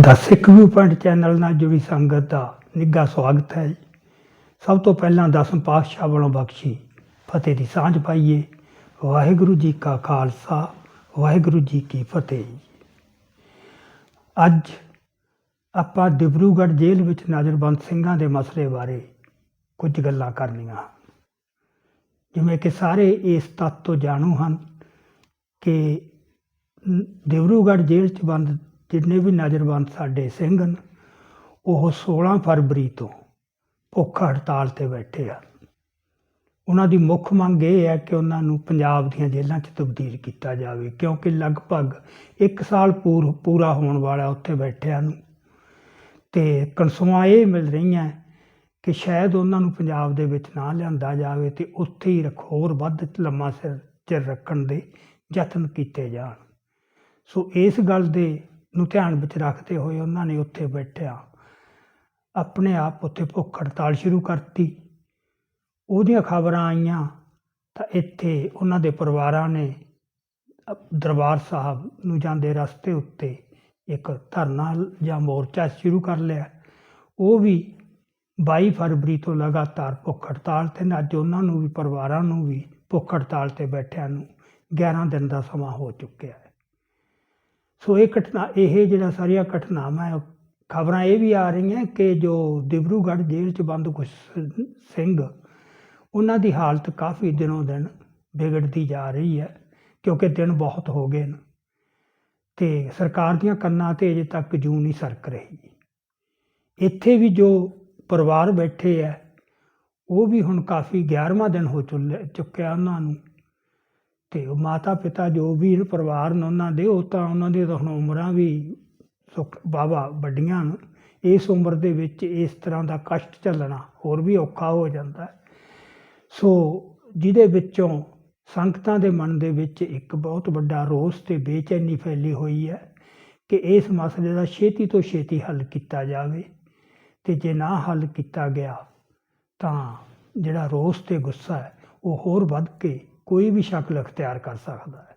ਦਾ Sikh view point channel ਨਾਲ ਜੁੜੀ ਸੰਗਤ ਦਾ ਨਿੱਘਾ ਸਵਾਗਤ ਹੈ ਜੀ। ਸਭ ਤੋਂ ਪਹਿਲਾਂ ਦਸਮ ਪਾਤਸ਼ਾਹ ਵੱਲੋਂ ਬਖਸ਼ੀ ਫਤਿਹ ਦੀ ਸਾਂਝ ਪਾਈਏ ਵਾਹਿਗੁਰੂ ਜੀ ਕਾ ਖਾਲਸਾ, ਵਾਹਿਗੁਰੂ ਜੀ ਕੀ ਫਤਿਹ ਅੱਜ ਆਪਾਂ ਡਿਬਰੂਗੜ੍ਹ ਜੇਲ੍ਹ ਵਿੱਚ ਨਜ਼ਰਬੰਦ ਸਿੰਘਾਂ ਦੇ ਮਸਲੇ ਬਾਰੇ ਕੁਝ ਗੱਲਾਂ ਕਰਨੀਆਂ। ਜਿਵੇਂ ਕਿ ਸਾਰੇ ਇਸ ਤੱਤ ਤੋਂ ਜਾਣੂ ਹਨ ਕਿ ਡਿਬਰੂਗੜ੍ਹ ਜੇਲ੍ਹ 'ਚ ਬੰਦ ਜਿੰਨੇ ਵੀ ਨਜ਼ਰਬੰਦ ਸਾਡੇ ਸਿੰਘ ਹਨ, ਉਹ 16 ਫਰਵਰੀ ਤੋਂ ਭੁੱਖ ਹੜਤਾਲ ਤੇ ਬੈਠੇ ਆ। ਉਹਨਾਂ ਦੀ ਮੁੱਖ ਮੰਗ ਇਹ ਹੈ ਕਿ ਉਹਨਾਂ ਨੂੰ ਪੰਜਾਬ ਦੀਆਂ ਜੇਲ੍ਹਾਂ 'ਚ ਤਬਦੀਲ ਕੀਤਾ ਜਾਵੇ, ਕਿਉਂਕਿ ਲਗਭਗ 1 ਸਾਲ ਪੂਰ ਪੂਰਾ ਹੋਣ ਵਾਲਾ ਉੱਥੇ ਬੈਠਿਆਂ ਨੂੰ ਤੇ ਕਨਸੂਆਂ ਇਹ ਮਿਲ ਰਹੀਆਂ ਕਿ ਸ਼ਾਇਦ ਉਹਨਾਂ ਨੂੰ ਪੰਜਾਬ ਦੇ ਵਿੱਚ ਨਾ ਲਿਆਂਦਾ ਜਾਵੇ ਤੇ ਉੱਥੇ ਹੀ ਰੱਖ ਹੋਰ ਵੱਧ ਲੰਮਾ ਸਿਰ, ਚਿਰ ਰੱਖਣ ਦੇ ਯਤਨ ਕੀਤੇ ਜਾਣ। ਸੋ ਇਸ ਗੱਲ ਦੇ ਨੂੰ ਧਿਆਨ ਵਿੱਚ ਰੱਖਦੇ ਹੋਏ ਉਹਨਾਂ ਨੇ ਉੱਥੇ ਬੈਠਿਆ। ਆਪਣੇ ਆਪ ਉੱਥੇ ਭੁੱਖ ਹੜਤਾਲ ਸ਼ੁਰੂ ਕਰਤੀ। ਉਹਦੀਆਂ ਖਬਰਾਂ ਆਈਆਂ ਤਾਂ ਇੱਥੇ ਉਹਨਾਂ ਦੇ ਪਰਿਵਾਰਾਂ ਨੇ ਦਰਬਾਰ ਸਾਹਿਬ ਨੂੰ ਜਾਂਦੇ ਰਸਤੇ ਉੱਤੇ ਇੱਕ ਧਰਨਾ ਜਾਂ ਮੋਰਚਾ ਸ਼ੁਰੂ ਕਰ ਲਿਆ। ਉਹ ਵੀ 22 ਫਰਵਰੀ ਤੋਂ ਲਗਾਤਾਰ ਭੁੱਖ ਹੜਤਾਲ ਤੇ ਨੇ। ਅੱਜ ਉਹਨਾਂ ਨੂੰ ਵੀ, ਪਰਿਵਾਰਾਂ ਨੂੰ ਵੀ ਭੁੱਖ ਹੜਤਾਲ ਤੇ ਬੈਠਿਆਂ ਨੂੰ 11 ਦਿਨ ਦਾ ਸਮਾਂ ਹੋ ਚੁੱਕਿਆ ਹੈ। ਸੋ ਇਹ ਘਟਨਾ, ਇਹ ਜਿਹੜਾ ਸਾਰੀਆਂ ਘਟਨਾਵਾਂ ਹੈ, ਖਬਰਾਂ ਇਹ ਵੀ ਆ ਰਹੀਆਂ ਕਿ ਜੋ ਡਿਬਰੂਗੜ੍ਹ ਜੇਲ੍ਹ 'ਚ ਬੰਦ ਕੁਝ ਸਿੰਘ, ਉਹਨਾਂ ਦੀ ਹਾਲਤ ਕਾਫੀ ਦਿਨੋਂ ਦਿਨ ਵਿਗੜਦੀ ਜਾ ਰਹੀ ਹੈ, ਕਿਉਂਕਿ ਦਿਨ ਬਹੁਤ ਹੋ ਗਏ ਨੇ। ਤੇ ਸਰਕਾਰ ਦੀਆਂ ਕੰਨਾਂ ਤੇ ਅਜੇ ਤੱਕ ਜੂੰ ਨਹੀਂ ਸਰਕ ਰਹੀ। ਇੱਥੇ ਵੀ ਜੋ ਪਰਿਵਾਰ ਬੈਠੇ ਹੈ ਉਹ ਵੀ ਹੁਣ ਕਾਫੀ 11ਵਾਂ ਦਿਨ ਹੋ ਚੁੱਲੇ, ਚੁੱਕਿਆ ਉਹਨਾਂ ਨੂੰ। ਤੇ ਉਹ ਮਾਤਾ ਪਿਤਾ ਜੋ ਵੀ ਪਰਿਵਾਰ ਨੇ ਉਹਨਾਂ ਦੇ, ਉਹ ਤਾਂ ਉਹਨਾਂ ਦੀ ਤਾਂ ਹੁਣ ਉਮਰਾਂ ਵੀ ਸੁੱਖ ਬਾਬਾ ਵੱਡੀਆਂ ਨੇ। ਇਸ ਉਮਰ ਦੇ ਵਿੱਚ ਇਸ ਤਰ੍ਹਾਂ ਦਾ ਕਸ਼ਟ ਚੱਲਣਾ ਹੋਰ ਵੀ ਔਖਾ ਹੋ ਜਾਂਦਾ। ਸੋ ਜਿਹਦੇ ਵਿੱਚੋਂ ਸੰਗਤਾਂ ਦੇ ਮਨ ਦੇ ਵਿੱਚ ਇੱਕ ਬਹੁਤ ਵੱਡਾ ਰੋਸ ਤੇ ਬੇਚੈਨੀ ਫੈਲੀ ਹੋਈ ਹੈ ਕਿ ਇਸ ਮਸਲੇ ਦਾ ਛੇਤੀ ਤੋਂ ਛੇਤੀ ਹੱਲ ਕੀਤਾ ਜਾਵੇ ਤੇ ਜੇ ਨਾ ਹੱਲ ਕੀਤਾ ਗਿਆ ਤਾਂ ਜਿਹੜਾ ਰੋਸ ਤੇ ਗੁੱਸਾ ਹੈ, ਉਹ ਹੋਰ ਵੱਧ ਕੇ ਕੋਈ ਵੀ ਸ਼ਕਲ ਅਖਤਿਆਰ ਕਰ ਸਕਦਾ ਹੈ।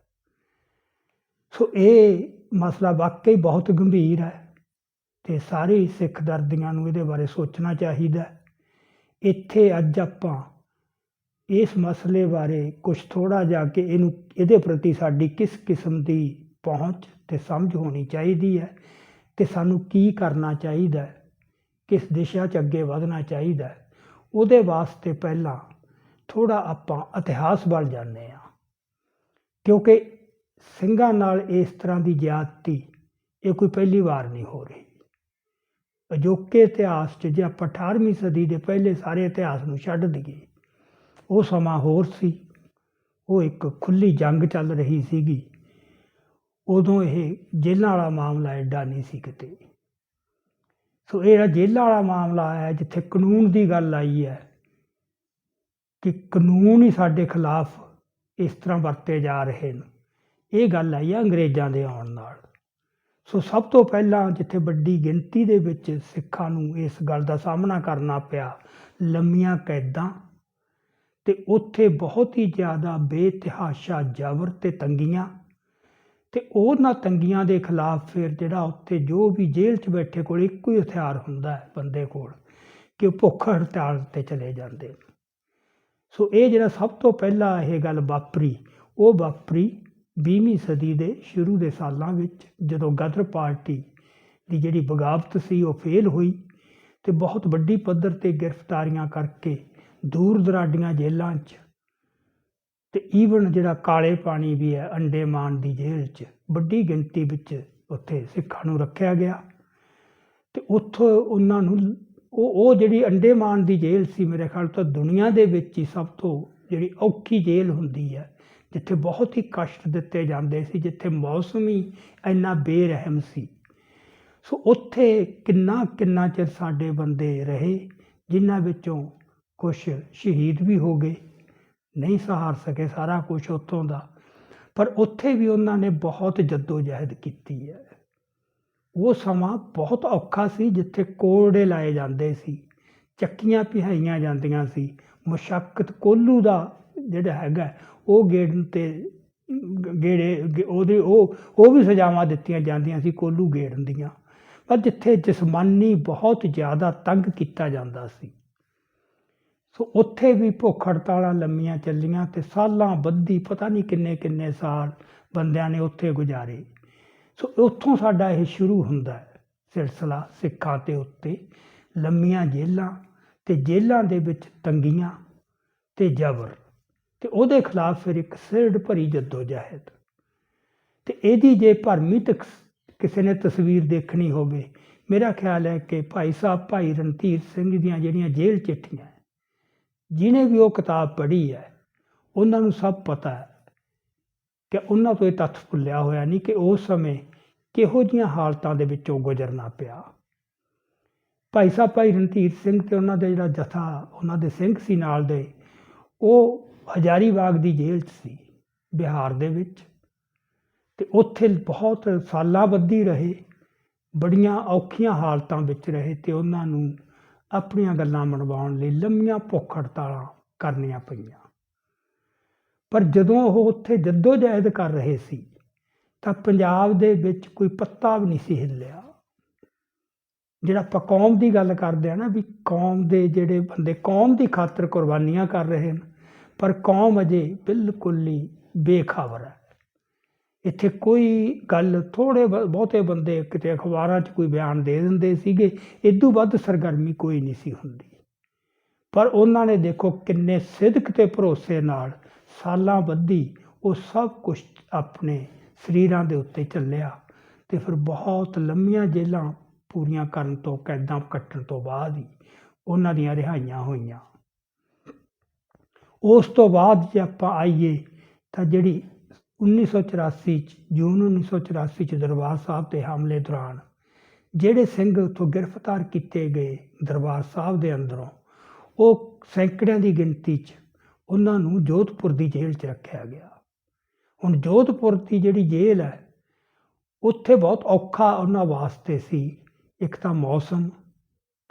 ਸੋ ਇਹ ਮਸਲਾ ਵਾਕਈ ਬਹੁਤ ਗੰਭੀਰ ਹੈ ਤੇ ਸਾਰੇ ਸਿੱਖ ਦਰਦੀਆਂ ਨੂੰ ਇਹਦੇ ਬਾਰੇ ਸੋਚਣਾ ਚਾਹੀਦਾ ਇੱਥੇ ਅੱਜ ਆਪਾਂ ਇਸ ਮਸਲੇ ਬਾਰੇ ਕੁਝ ਥੋੜਾ ਜਾ ਕੇ ਇਹਨੂੰ, ਇਹਦੇ ਪ੍ਰਤੀ ਸਾਡੀ ਕਿਸ ਕਿਸਮ ਦੀ ਪਹੁੰਚ ਤੇ ਸਮਝ ਹੋਣੀ ਚਾਹੀਦੀ ਹੈ ਤੇ ਸਾਨੂੰ ਕੀ ਕਰਨਾ ਚਾਹੀਦਾ ਹੈ, ਕਿਸ ਦਿਸ਼ਾ 'ਚ ਅੱਗੇ ਵਧਣਾ ਚਾਹੀਦਾ ਹੈ। ਉਹਦੇ ਵਾਸਤੇ ਪਹਿਲਾਂ ਥੋੜਾ ਆਪਾਂ ਇਤਿਹਾਸ ਵੱਲ ਜਾਂਦੇ ਹਾਂ। ਕਿਉਂਕਿ ਸਿੰਘਾਂ ਨਾਲ ਇਸ ਤਰ੍ਹਾਂ ਦੀ ਜ਼ਿਆਦਤੀ ਇਹ ਕੋਈ ਪਹਿਲੀ ਵਾਰ ਨਹੀਂ ਹੋ ਰਹੀ। ਅਜੋਕੇ ਇਤਿਹਾਸ 'ਚ ਜੇ ਆਪਾਂ 18ਵੀਂ ਸਦੀ ਦੇ ਪਹਿਲੇ ਸਾਰੇ ਇਤਿਹਾਸ ਨੂੰ ਛੱਡ ਦਈਏ ਉਹ ਸਮਾਂ ਹੋਰ ਸੀ। ਉਹ ਇੱਕ ਖੁੱਲੀ ਜੰਗ ਚੱਲ ਰਹੀ ਸੀਗੀ। ਉਦੋਂ ਇਹ ਜੇਲ੍ਹਾਂ ਵਾਲਾ ਮਾਮਲਾ ਐਡਾ ਨਹੀਂ ਸੀ ਕਿਤੇ। ਸੋ ਇਹ ਜਿਹੜਾ ਜੇਲ੍ਹਾਂ ਵਾਲਾ ਮਾਮਲਾ ਹੈ, ਜਿੱਥੇ ਕਾਨੂੰਨ ਦੀ ਗੱਲ ਆਈ ਹੈ ਕਿ ਕਾਨੂੰਨ ਹੀ ਸਾਡੇ ਖਿਲਾਫ ਇਸ ਤਰ੍ਹਾਂ ਵਰਤੇ ਜਾ ਰਹੇ ਨੇ। ਇਹ ਗੱਲ ਆਈ ਹੈ ਅੰਗਰੇਜ਼ਾਂ ਦੇ ਆਉਣ ਨਾਲ। ਸੋ ਸਭ ਤੋਂ ਪਹਿਲਾਂ ਜਿੱਥੇ ਵੱਡੀ ਗਿਣਤੀ ਦੇ ਵਿੱਚ ਸਿੱਖਾਂ ਨੂੰ ਇਸ ਗੱਲ ਦਾ ਸਾਹਮਣਾ ਕਰਨਾ ਪਿਆ, ਲੰਮੀਆਂ ਕੈਦਾਂ ਤੇ ਉੱਥੇ ਬਹੁਤ ਹੀ ਜ਼ਿਆਦਾ ਬੇਤਹਾਸ਼ਾ ਜ਼ਬਰ ਤੇ ਤੰਗੀਆਂ। ਤੇ ਉਹਨਾਂ ਤੰਗੀਆਂ ਦੇ ਖਿਲਾਫ ਫਿਰ ਜਿਹੜਾ ਉੱਥੇ ਜੋ ਵੀ ਜੇਲ੍ਹ 'ਚ ਬੈਠੇ ਕੋਲ ਇੱਕੋ ਹੀ ਹਥਿਆਰ ਹੁੰਦਾ ਹੈ ਬੰਦੇ ਕੋਲ ਕਿ ਉਹ ਭੁੱਖ ਹੜਤਾਲ ਤੇ ਚਲੇ ਜਾਂਦੇ ਨੇ। ਸੋ ਇਹ ਜਿਹੜਾ ਸਭ ਤੋਂ ਪਹਿਲਾਂ ਇਹ ਗੱਲ ਵਾਪਰੀ, ਉਹ ਵਾਪਰੀ 20ਵੀਂ ਸਦੀ ਦੇ ਸ਼ੁਰੂ ਦੇ ਸਾਲਾਂ ਵਿੱਚ ਜਦੋਂ ਗਦਰ ਪਾਰਟੀ ਦੀ ਜਿਹੜੀ ਬਗਾਵਤ ਸੀ ਉਹ ਫੇਲ ਹੋਈ ਤੇ ਬਹੁਤ ਵੱਡੀ ਪੱਧਰ ਤੇ ਗ੍ਰਿਫਤਾਰੀਆਂ ਕਰਕੇ ਦੂਰ ਦਰਾਡੀਆਂ ਜੇਲ੍ਹਾਂ 'ਚ ਤੇ ਈਵਨ ਜਿਹੜਾ ਕਾਲੇ ਪਾਣੀ ਵੀ ਹੈ ਅੰਡੇਮਾਨ ਦੀ ਜੇਲ੍ਹ 'ਚ, ਵੱਡੀ ਗਿਣਤੀ ਵਿੱਚ ਉੱਥੇ ਸਿੱਖਾਂ ਨੂੰ ਰੱਖਿਆ ਗਿਆ। ਤੇ ਉੱਥੋਂ ਉਹਨਾਂ ਨੂੰ ਉਹ ਉਹ ਜਿਹੜੀ ਅੰਡੇਮਾਨ ਦੀ ਜੇਲ੍ਹ ਸੀ ਮੇਰੇ ਖਿਆਲ ਤੋਂ ਦੁਨੀਆ ਦੇ ਵਿੱਚ ਹੀ ਸਭ ਤੋਂ ਜਿਹੜੀ ਔਖੀ ਜੇਲ੍ਹ ਹੁੰਦੀ ਹੈ, ਜਿੱਥੇ ਬਹੁਤ ਹੀ ਕਸ਼ਟ ਦਿੱਤੇ ਜਾਂਦੇ ਸੀ, ਜਿੱਥੇ ਮੌਸਮ ਹੀ ਇੰਨਾ ਬੇਰਹਿਮ ਸੀ। ਸੋ ਉੱਥੇ ਕਿੰਨਾ ਕਿੰਨਾ ਚਿਰ ਸਾਡੇ ਬੰਦੇ ਰਹੇ, ਜਿਨ੍ਹਾਂ ਵਿੱਚੋਂ ਕੁਝ ਸ਼ਹੀਦ ਵੀ ਹੋ ਗਏ, ਨਹੀਂ ਸਹਾਰ ਸਕੇ ਸਾਰਾ ਕੁਝ ਉੱਥੋਂ ਦਾ। ਪਰ ਉੱਥੇ ਵੀ ਉਹਨਾਂ ਨੇ ਬਹੁਤ ਜੱਦੋ ਜਹਿਦ ਕੀਤੀ ਹੈ। ਉਹ ਸਮਾਂ ਬਹੁਤ ਔਖਾ ਸੀ, ਜਿੱਥੇ ਕੋਰੜੇ ਲਾਏ ਜਾਂਦੇ ਸੀ, ਚੱਕੀਆਂ ਪਿਹਾਈਆਂ ਜਾਂਦੀਆਂ ਸੀ। ਮੁਸ਼ੱਕਤ ਕੋਲੂ ਦਾ ਜਿਹੜਾ ਹੈਗਾ, ਉਹ ਗੇੜਨ ਤੇ, ਗੇੜੇ, ਉਹਦੇ, ਉਹ ਉਹ ਵੀ ਸਜ਼ਾਵਾਂ ਦਿੱਤੀਆਂ ਜਾਂਦੀਆਂ ਸੀ ਕੋਲੂ ਗੇੜਨ ਦੀਆਂ। ਪਰ ਜਿੱਥੇ ਜਿਸਮਾਨੀ ਬਹੁਤ ਜ਼ਿਆਦਾ ਤੰਗ ਕੀਤਾ ਜਾਂਦਾ ਸੀ ਸੋ ਉੱਥੇ ਵੀ ਭੁੱਖ ਹੜਤਾਲਾਂ ਲੰਮੀਆਂ ਚੱਲੀਆਂ ਤੇ ਸਾਲਾਂ ਬੱਧੀ ਪਤਾ ਨਹੀਂ ਕਿੰਨੇ ਕਿੰਨੇ ਸਾਲ ਬੰਦਿਆਂ ਨੇ ਉੱਥੇ ਗੁਜ਼ਾਰੇ। ਸੋ ਉੱਥੋਂ ਸਾਡਾ ਇਹ ਸ਼ੁਰੂ ਹੁੰਦਾ ਹੈ ਸਿਲਸਿਲਾ ਸਿੱਖਾਂ ਤੇ ਉੱਤੇ। ਲੰਮੀਆਂ ਜੇਲਾਂ ਤੇ ਜੇਲਾਂ ਦੇ ਵਿੱਚ ਤੰਗੀਆਂ ਤੇ ਜ਼ਬਰ ਤੇ ਉਹਦੇ ਖਿਲਾਫ ਫਿਰ ਇੱਕ ਸਿਰੜ ਭਰੀ ਜਦੋਜਹਿਦ। ਤੇ ਇਹਦੀ ਜੇ ਭਰਮੀ ਤਕ ਕਿਸੇ ਨੇ ਤਸਵੀਰ ਦੇਖਣੀ ਹੋਵੇ, ਮੇਰਾ ਖਿਆਲ ਹੈ ਕਿ ਭਾਈ ਸਾਹਿਬ, ਭਾਈ ਰਣਧੀਰ ਸਿੰਘ ਦੀਆਂ ਜਿਹੜੀਆਂ ਜੇਲ੍ਹ ਚਿੱਠੀਆਂ ਹੈ, ਜਿਹਨੇ ਵੀ ਉਹ ਕਿਤਾਬ ਪੜ੍ਹੀ ਹੈ ਉਹਨਾਂ ਨੂੰ ਸਭ ਪਤਾ ਹੈ ਕਿ ਉਹਨਾਂ ਤੋਂ ਇਹ ਤੱਥ ਭੁੱਲਿਆ ਹੋਇਆ ਨਹੀਂ ਕਿ ਉਸ ਸਮੇਂ ਕਿਹੋ ਜੀਆਂ ਹਾਲਤਾਂ ਦੇ ਵਿੱਚੋਂ ਗੁਜ਼ਰਨਾ ਪਿਆ। ਭਾਈ ਸਾਹਿਬ ਭਾਈ ਰਣਧੀਰ ਸਿੰਘ ਤੇ ਉਹਨਾਂ ਦਾ ਜਿਹੜਾ ਜਥਾ ਉਹਨਾਂ ਦੇ ਸਿੰਘ ਸੀ ਨਾਲ ਦੇ ਉਹ ਹਜ਼ਾਰੀਬਾਗ ਦੀ ਜੇਲ੍ਹ 'ਚ ਸੀ ਬਿਹਾਰ ਦੇ ਵਿੱਚ। ਤੇ ਉੱਥੇ ਬਹੁਤ ਸਾਲਾਂ ਬੱਧੀ ਰਹੇ ਬੜੀਆਂ ਔਖੀਆਂ ਹਾਲਤਾਂ ਵਿੱਚ ਰਹੇ ਤੇ ਉਹਨਾਂ ਨੂੰ ਆਪਣੀਆਂ ਗੱਲਾਂ ਮਨਵਾਉਣ ਲਈ ਲੰਮੀਆਂ ਭੁੱਖ ਹੜਤਾਲਾਂ ਕਰਨੀਆਂ ਪਈਆਂ। ਪਰ ਜਦੋਂ ਉਹ ਉੱਥੇ ਜਹਿਦ ਕਰ ਰਹੇ ਸੀ, ਤਾਂ ਪੰਜਾਬ ਦੇ ਵਿੱਚ ਕੋਈ ਪੱਤਾ ਵੀ ਨਹੀਂ ਸੀ ਹਿੱਲਿਆ। ਜਿਹੜਾ ਆਪਾਂ ਕੌਮ ਦੀ ਗੱਲ ਕਰਦੇ ਆ ਨਾ ਵੀ ਕੌਮ ਦੇ ਜਿਹੜੇ ਬੰਦੇ, ਕੌਮ ਦੀ ਖਾਤਰ ਕੁਰਬਾਨੀਆਂ ਕਰ ਰਹੇ ਹਨ, ਪਰ ਕੌਮ ਅਜੇ ਬਿਲਕੁਲ ਹੀ ਬੇਖਬਰ ਹੈ। ਇੱਥੇ ਕੋਈ ਗੱਲ ਥੋੜੇ ਬ- ਬਹੁਤੇ ਬੰਦੇ ਕਿਤੇ ਅਖਬਾਰਾਂ 'ਚ ਕੋਈ ਬਿਆਨ ਦੇ ਦਿੰਦੇ ਸੀਗੇ ਇਦੋਂ ਵੱਧ ਸਰਗਰਮੀ ਕੋਈ ਨਹੀਂ ਸੀ ਹੁੰਦੀ। ਪਰ ਉਹਨਾਂ ਨੇ ਦੇਖੋ ਕਿੰਨੇ ਸਿਦਕ ਤੇ ਭਰੋਸੇ ਨਾਲ ਸਾਲਾਂ ਬੱਧੀ ਉਹ ਸਭ ਕੁਝ ਆਪਣੇ ਸਰੀਰਾਂ ਦੇ ਉੱਤੇ ਚੱਲਿਆ ਤੇ ਫਿਰ ਬਹੁਤ ਲੰਮੀਆਂ ਜੇਲਾਂ ਪੂਰੀਆਂ ਕਰਨ ਤੋਂ, ਕੈਦਾਂ ਕੱਟਣ ਤੋਂ ਬਾਅਦ ਹੀ ਉਹਨਾਂ ਦੀਆਂ ਰਿਹਾਈਆਂ ਹੋਈਆਂ। ਉਸ ਤੋਂ ਬਾਅਦ ਜੇ ਆਪਾਂ ਆਈਏ ਤਾਂ ਜਿਹੜੀ 1984 ਚ, ਜੂਨ 1984 ਚ ਦਰਬਾਰ ਸਾਹਿਬ ਤੇ ਹਮਲੇ ਦੌਰਾਨ ਜਿਹੜੇ ਸਿੰਘ ਉੱਥੋਂ ਗ੍ਰਿਫਤਾਰ ਕੀਤੇ ਗਏ ਦਰਬਾਰ ਸਾਹਿਬ ਦੇ ਅੰਦਰੋਂ, ਉਹ ਸੈਂਕੜਿਆਂ ਦੀ ਗਿਣਤੀ 'ਚ ਉਹਨਾਂ ਨੂੰ ਜੋਧਪੁਰ ਦੀ ਜੇਲ੍ਹ 'ਚ ਰੱਖਿਆ ਗਿਆ। ਹੁਣ ਜੋਧਪੁਰ ਦੀ ਜਿਹੜੀ ਜੇਲ੍ਹ ਹੈ, ਉੱਥੇ ਬਹੁਤ ਔਖਾ ਉਹਨਾਂ ਵਾਸਤੇ ਸੀ। ਇੱਕ ਤਾਂ ਮੌਸਮ,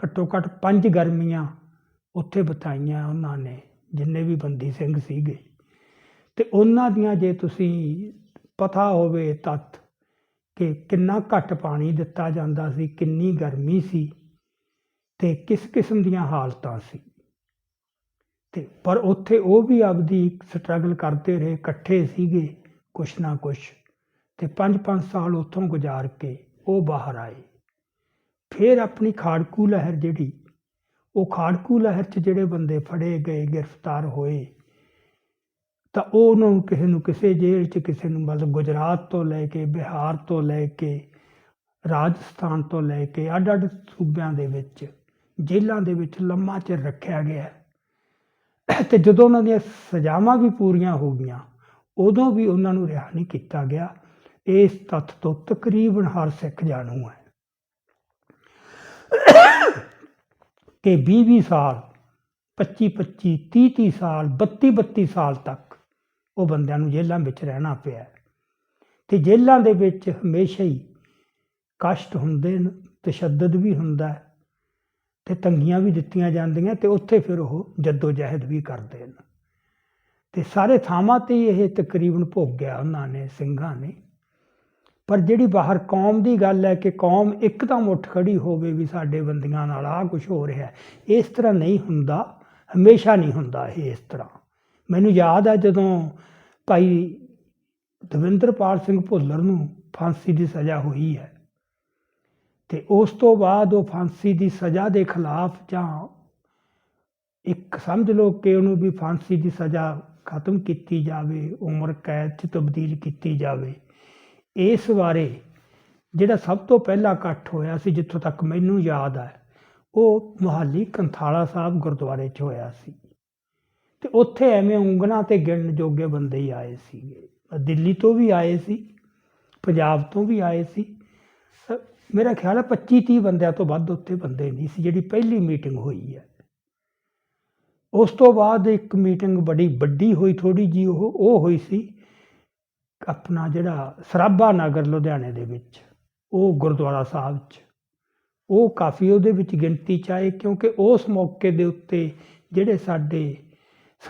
ਘੱਟੋ ਘੱਟ ਪੰਜ ਗਰਮੀਆਂ ਉੱਥੇ ਬਿਤਾਈਆਂ ਉਹਨਾਂ ਨੇ, ਜਿੰਨੇ ਵੀ ਬੰਦੀ ਸਿੰਘ ਸੀਗੇ। ਤੇ ਉਹਨਾਂ ਦੀਆਂ ਜੇ ਤੁਸੀਂ ਪਤਾ ਹੋਵੇ ਤੱਥ ਕਿ ਕਿੰਨਾ ਘੱਟ ਪਾਣੀ ਦਿੱਤਾ ਜਾਂਦਾ ਸੀ, ਕਿੰਨੀ ਗਰਮੀ ਸੀ ਤੇ ਕਿਸ ਕਿਸਮ ਦੀਆਂ ਹਾਲਤਾਂ ਸੀ। ਤੇ ਪਰ ਉੱਥੇ ਉਹ ਵੀ ਆਪਦੀ ਸਟਰਗਲ ਕਰਦੇ ਰਹੇ, ਇਕੱਠੇ ਸੀਗੇ ਕੁਛ ਨਾ ਕੁਛ ਤੇ 5-5 ਸਾਲ ਉੱਥੋਂ ਗੁਜ਼ਾਰ ਕੇ ਉਹ ਬਾਹਰ ਆਏ। ਫਿਰ ਆਪਣੀ ਖਾੜਕੂ ਲਹਿਰ ਜਿਹੜੀ, ਉਹ ਖਾੜਕੂ ਲਹਿਰ 'ਚ ਜਿਹੜੇ ਬੰਦੇ ਫੜੇ ਗਏ, ਗ੍ਰਿਫਤਾਰ ਹੋਏ ਤਾਂ ਉਹ ਉਹਨਾਂ ਨੂੰ ਕਿਸੇ ਨੂੰ ਕਿਸੇ ਜੇਲ੍ਹ 'ਚ ਕਿਸੇ ਨੂੰ ਮਤਲਬ ਗੁਜਰਾਤ ਤੋਂ ਲੈ ਕੇ ਬਿਹਾਰ ਤੋਂ ਲੈ ਕੇ ਰਾਜਸਥਾਨ ਤੋਂ ਲੈ ਕੇ ਅੱਡ ਅੱਡ ਸੂਬਿਆਂ ਦੇ ਵਿੱਚ, ਜੇਲ੍ਹਾਂ ਦੇ ਵਿੱਚ ਲੰਮਾ ਚਿਰ ਰੱਖਿਆ ਗਿਆ ਤੇ ਜਦੋਂ ਉਹਨਾਂ ਦੀਆਂ ਸਜ਼ਾਵਾਂ ਵੀ ਪੂਰੀਆਂ ਹੋ ਗਈਆਂ, ਉਦੋਂ ਵੀ ਉਹਨਾਂ ਨੂੰ ਰਿਹਾ ਨਹੀਂ ਕੀਤਾ ਗਿਆ। ਇਸ ਤੱਥ ਤੋਂ ਤਕਰੀਬਨ ਹਰ ਸਿੱਖ ਜਾਣੂ ਹੈ ਕਿ 20-20 ਸਾਲ 25-25 30-30 ਸਾਲ 32-32 ਸਾਲ ਤੱਕ ਉਹ ਬੰਦਿਆਂ ਨੂੰ ਜੇਲ੍ਹਾਂ ਵਿੱਚ ਰਹਿਣਾ ਪਿਆ ਹੈ। ਤੇ ਜੇਲ੍ਹਾਂ ਦੇ ਵਿੱਚ ਹਮੇਸ਼ਾ ਹੀ ਕਸ਼ਟ ਹੁੰਦੇ ਨੇ ਤਸ਼ੱਦਦ ਵੀ ਹੁੰਦਾ ਹੈ ਤੇ ਤੰਗੀਆਂ ਵੀ ਦਿੱਤੀਆਂ ਜਾਂਦੀਆਂ ਤੇ ਉੱਥੇ ਫਿਰ ਉਹ ਜੱਦੋ ਜਹਿਦ ਵੀ ਕਰਦੇ ਨੇ ਤੇ ਸਾਰੇ ਥਾਵਾਂ ਤੇ ਇਹ ਤਕਰੀਬਨ ਭੋਗਿਆ ਉਹਨਾਂ ਨੇ, ਸਿੰਘਾਂ ਨੇ। ਪਰ ਜਿਹੜੀ ਬਾਹਰ ਕੌਮ ਦੀ ਗੱਲ ਹੈ ਕਿ ਕੌਮ ਇੱਕਦਮ ਉੱਠ ਖੜੀ ਹੋਵੇ ਵੀ ਸਾਡੇ ਬੰਦੀਆਂ ਨਾਲ ਆਹ ਕੁਝ ਹੋ ਰਿਹਾ ਇਸ ਤਰ੍ਹਾਂ ਨਹੀਂ ਹੁੰਦਾ, ਹਮੇਸ਼ਾ ਨਹੀਂ ਹੁੰਦਾ ਇਹ ਇਸ ਤਰ੍ਹਾਂ। ਮੈਨੂੰ ਯਾਦ ਹੈ ਜਦੋਂ ਭਾਈ ਦਵਿੰਦਰਪਾਲ ਸਿੰਘ ਭੁੱਲਰ ਨੂੰ ਫਾਂਸੀ ਦੀ ਸਜ਼ਾ ਹੋਈ ਹੈ ਤੇ ਉਸ ਤੋਂ ਬਾਅਦ ਉਹ ਫਾਂਸੀ ਦੀ ਸਜ਼ਾ ਦੇ ਖਿਲਾਫ ਜਾਂ ਇੱਕ ਸਮਝ ਲਓ ਕਿ ਉਹਨੂੰ ਵੀ ਫਾਂਸੀ ਦੀ ਸਜ਼ਾ ਖਤਮ ਕੀਤੀ ਜਾਵੇ, ਉਮਰ, ਕੈਦ 'ਚ ਤਬਦੀਲ ਕੀਤੀ ਜਾਵੇ। ਇਸ ਬਾਰੇ ਜਿਹੜਾ ਸਭ ਤੋਂ ਪਹਿਲਾ ਇਕੱਠ ਹੋਇਆ ਸੀ, ਜਿੱਥੋਂ ਤੱਕ ਮੈਨੂੰ ਯਾਦ ਹੈ, ਉਹ ਮੁਹਾਲੀ ਕੰਥਾਲਾ ਸਾਹਿਬ ਗੁਰਦੁਆਰੇ 'ਚ ਹੋਇਆ ਸੀ। ਤੇ ਉੱਥੇ ਐਵੇਂ ਉਂਗਲਾਂ ਤੇ ਗਿਣਨ ਜੋਗੇ ਬੰਦੇ ਹੀ ਆਏ ਸੀਗੇ। ਦਿੱਲੀ ਤੋਂ ਵੀ ਆਏ ਸੀ ਪੰਜਾਬ ਤੋਂ ਵੀ ਆਏ ਸੀ। ਅ, ਮੇਰਾ ਖਿਆਲ ਹੈ 25 30 ਬੰਦਿਆਂ ਤੋਂ ਵੱਧ ਉੱਥੇ ਬੰਦੇ ਨਹੀਂ ਸੀ ਜਿਹੜੀ ਪਹਿਲੀ ਮੀਟਿੰਗ ਹੋਈ ਹੈ। ਉਸ ਤੋਂ ਬਾਅਦ ਇੱਕ ਮੀਟਿੰਗ ਬੜੀ ਵੱਡੀ ਹੋਈ ਥੋੜੀ ਜੀ ਉਹ ਉਹ ਹੋਈ ਸੀ ਆਪਣਾ ਜਿਹੜਾ ਸਰਾਭਾ ਨਗਰ ਲੁਧਿਆਣੇ ਦੇ ਵਿੱਚ ਉਹ ਗੁਰਦੁਆਰਾ ਸਾਹਿਬ 'ਚ। ਉਹ ਕਾਫੀ ਉਹਦੇ ਵਿੱਚ ਗਿਣਤੀ 'ਚ ਆਏ ਕਿਉਂਕਿ ਉਸ ਮੌਕੇ ਦੇ ਉੱਤੇ ਜਿਹੜੇ ਸਾਡੇ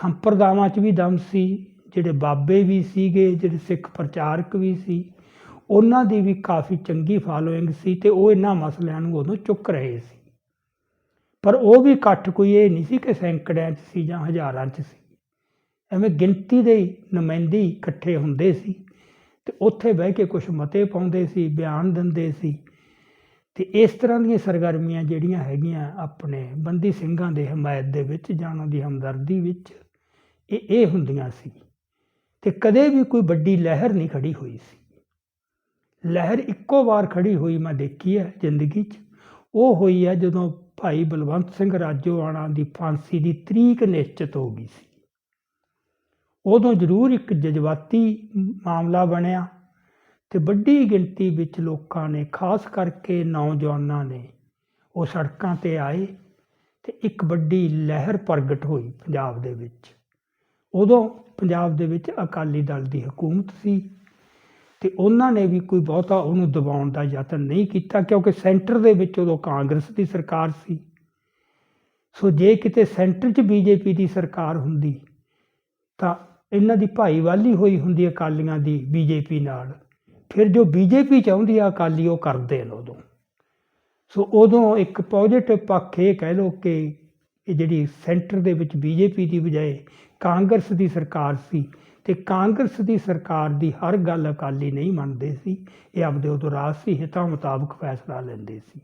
ਸੰਪਰਦਾਵਾਂ 'ਚ ਵੀ ਦਮ ਸੀ, ਜਿਹੜੇ ਬਾਬੇ ਵੀ ਸੀਗੇ, ਜਿਹੜੇ ਸਿੱਖ ਪ੍ਰਚਾਰਕ ਵੀ ਸੀ, ਉਹਨਾਂ ਦੀ ਵੀ ਕਾਫੀ ਚੰਗੀ ਫਾਲੋਇੰਗ ਸੀ ਤੇ ਉਹ ਇਹਨਾਂ ਮਸਲਿਆਂ ਨੂੰ ਉਦੋਂ ਚੁੱਕ ਰਹੇ ਸੀ। ਪਰ ਉਹ ਵੀ ਇਕੱਠ ਕੋਈ ਇਹ ਨਹੀਂ ਸੀ ਕਿ ਸੈਂਕੜਿਆਂ 'ਚ ਸੀ ਜਾਂ ਹਜ਼ਾਰਾਂ 'ਚ ਸੀ। ਐਵੇਂ ਗਿਣਤੀ ਦੇ ਨੁਮਾਇੰਦੇ ਇਕੱਠੇ ਹੁੰਦੇ ਸੀ ਤੇ ਉੱਥੇ ਬਹਿ ਕੇ ਕੁਝ ਮਤੇ ਪਾਉਂਦੇ ਸੀ, ਬਿਆਨ ਦਿੰਦੇ ਸੀ। ਤੇ ਇਸ ਤਰ੍ਹਾਂ ਦੀਆਂ ਸਰਗਰਮੀਆਂ ਜਿਹੜੀਆਂ ਹੈਗੀਆਂ ਆਪਣੇ ਬੰਦੀ ਸਿੰਘਾਂ ਦੇ ਹਮਾਇਤ ਦੇ ਵਿੱਚ ਜਾਂ ਉਹਨਾਂ ਦੀ ਹਮਦਰਦੀ ਵਿੱਚ ਇਹ ਇਹ ਹੁੰਦੀਆਂ ਸੀ। ਤੇ ਕਦੇ ਵੀ ਕੋਈ ਵੱਡੀ ਲਹਿਰ ਨਹੀਂ ਖੜੀ ਹੋਈ ਸੀ। ਲਹਿਰ ਇੱਕੋ ਵਾਰ ਖੜੀ ਹੋਈ ਮੈਂ ਦੇਖੀ ਹੈ ਜ਼ਿੰਦਗੀ 'ਚ। ਉਹ ਹੋਈ ਹੈ ਜਦੋਂ ਭਾਈ ਬਲਵੰਤ ਸਿੰਘ ਰਾਜੋਆਣਾ ਦੀ ਫਾਂਸੀ ਦੀ ਤਰੀਕ ਨਿਸ਼ਚਿਤ ਹੋ ਗਈ ਸੀ। ਉਦੋਂ ਜ਼ਰੂਰ ਇੱਕ ਜਜ਼ਬਾਤੀ ਮਾਮਲਾ ਬਣਿਆ ਤੇ ਵੱਡੀ ਗਿਣਤੀ ਵਿੱਚ ਲੋਕਾਂ ਨੇ, ਖਾਸ ਕਰਕੇ ਨੌਜਵਾਨਾਂ ਨੇ, ਉਹ ਸੜਕਾਂ ਤੇ ਆਏ ਤੇ ਇੱਕ ਵੱਡੀ ਲਹਿਰ ਪ੍ਰਗਟ ਹੋਈ ਪੰਜਾਬ ਦੇ ਵਿੱਚ। ਉਦੋਂ ਪੰਜਾਬ ਦੇ ਵਿੱਚ ਅਕਾਲੀ ਦਲ ਦੀ ਹਕੂਮਤ ਸੀ ਤੇ ਉਹਨਾਂ ਨੇ ਵੀ ਕੋਈ ਬਹੁਤਾ ਉਹਨੂੰ ਦਬਾਉਣ ਦਾ ਯਤਨ ਨਹੀਂ ਕੀਤਾ ਕਿਉਂਕਿ ਸੈਂਟਰ ਦੇ ਵਿੱਚ ਉਦੋਂ ਕਾਂਗਰਸ ਦੀ ਸਰਕਾਰ ਸੀ। ਸੋ ਜੇ ਕਿਤੇ ਸੈਂਟਰ 'ਚ ਬੀਜੇਪੀ ਦੀ ਸਰਕਾਰ ਹੁੰਦੀ, ਤਾਂ ਇਹਨਾਂ ਦੀ ਭਾਈਵਾਲੀ ਹੋਈ ਹੁੰਦੀ ਅਕਾਲੀਆਂ ਦੀ ਬੀਜੇਪੀ ਨਾਲ। ਫਿਰ ਜੋ ਬੀਜੇਪੀ ਚਾਹੁੰਦੀ ਆ ਅਕਾਲੀ, ਉਹ ਕਰਦੇ ਨੇ ਉਦੋਂ। ਸੋ ਉਦੋਂ ਇੱਕ ਪੋਜ਼ਿਟਿਵ ਪੱਖ ਇਹ ਕਹਿ ਲਓ ਕਿ ਇਹ ਜਿਹੜੀ ਸੈਂਟਰ ਦੇ ਵਿੱਚ ਬੀਜੇਪੀ ਦੀ ਬਜਾਏ ਕਾਂਗਰਸ ਦੀ ਸਰਕਾਰ ਸੀ ਤੇ ਕਾਂਗਰਸ ਦੀ ਸਰਕਾਰ ਦੀ ਹਰ ਗੱਲ ਅਕਾਲੀ ਨਹੀਂ ਮੰਨਦੇ ਸੀ, ਇਹ ਆਪਦੇ ਉਦੋਂ ਰਾਜਸੀ ਹਿੱਤਾਂ ਮੁਤਾਬਕ ਫੈਸਲਾ ਲੈਂਦੇ ਸੀ।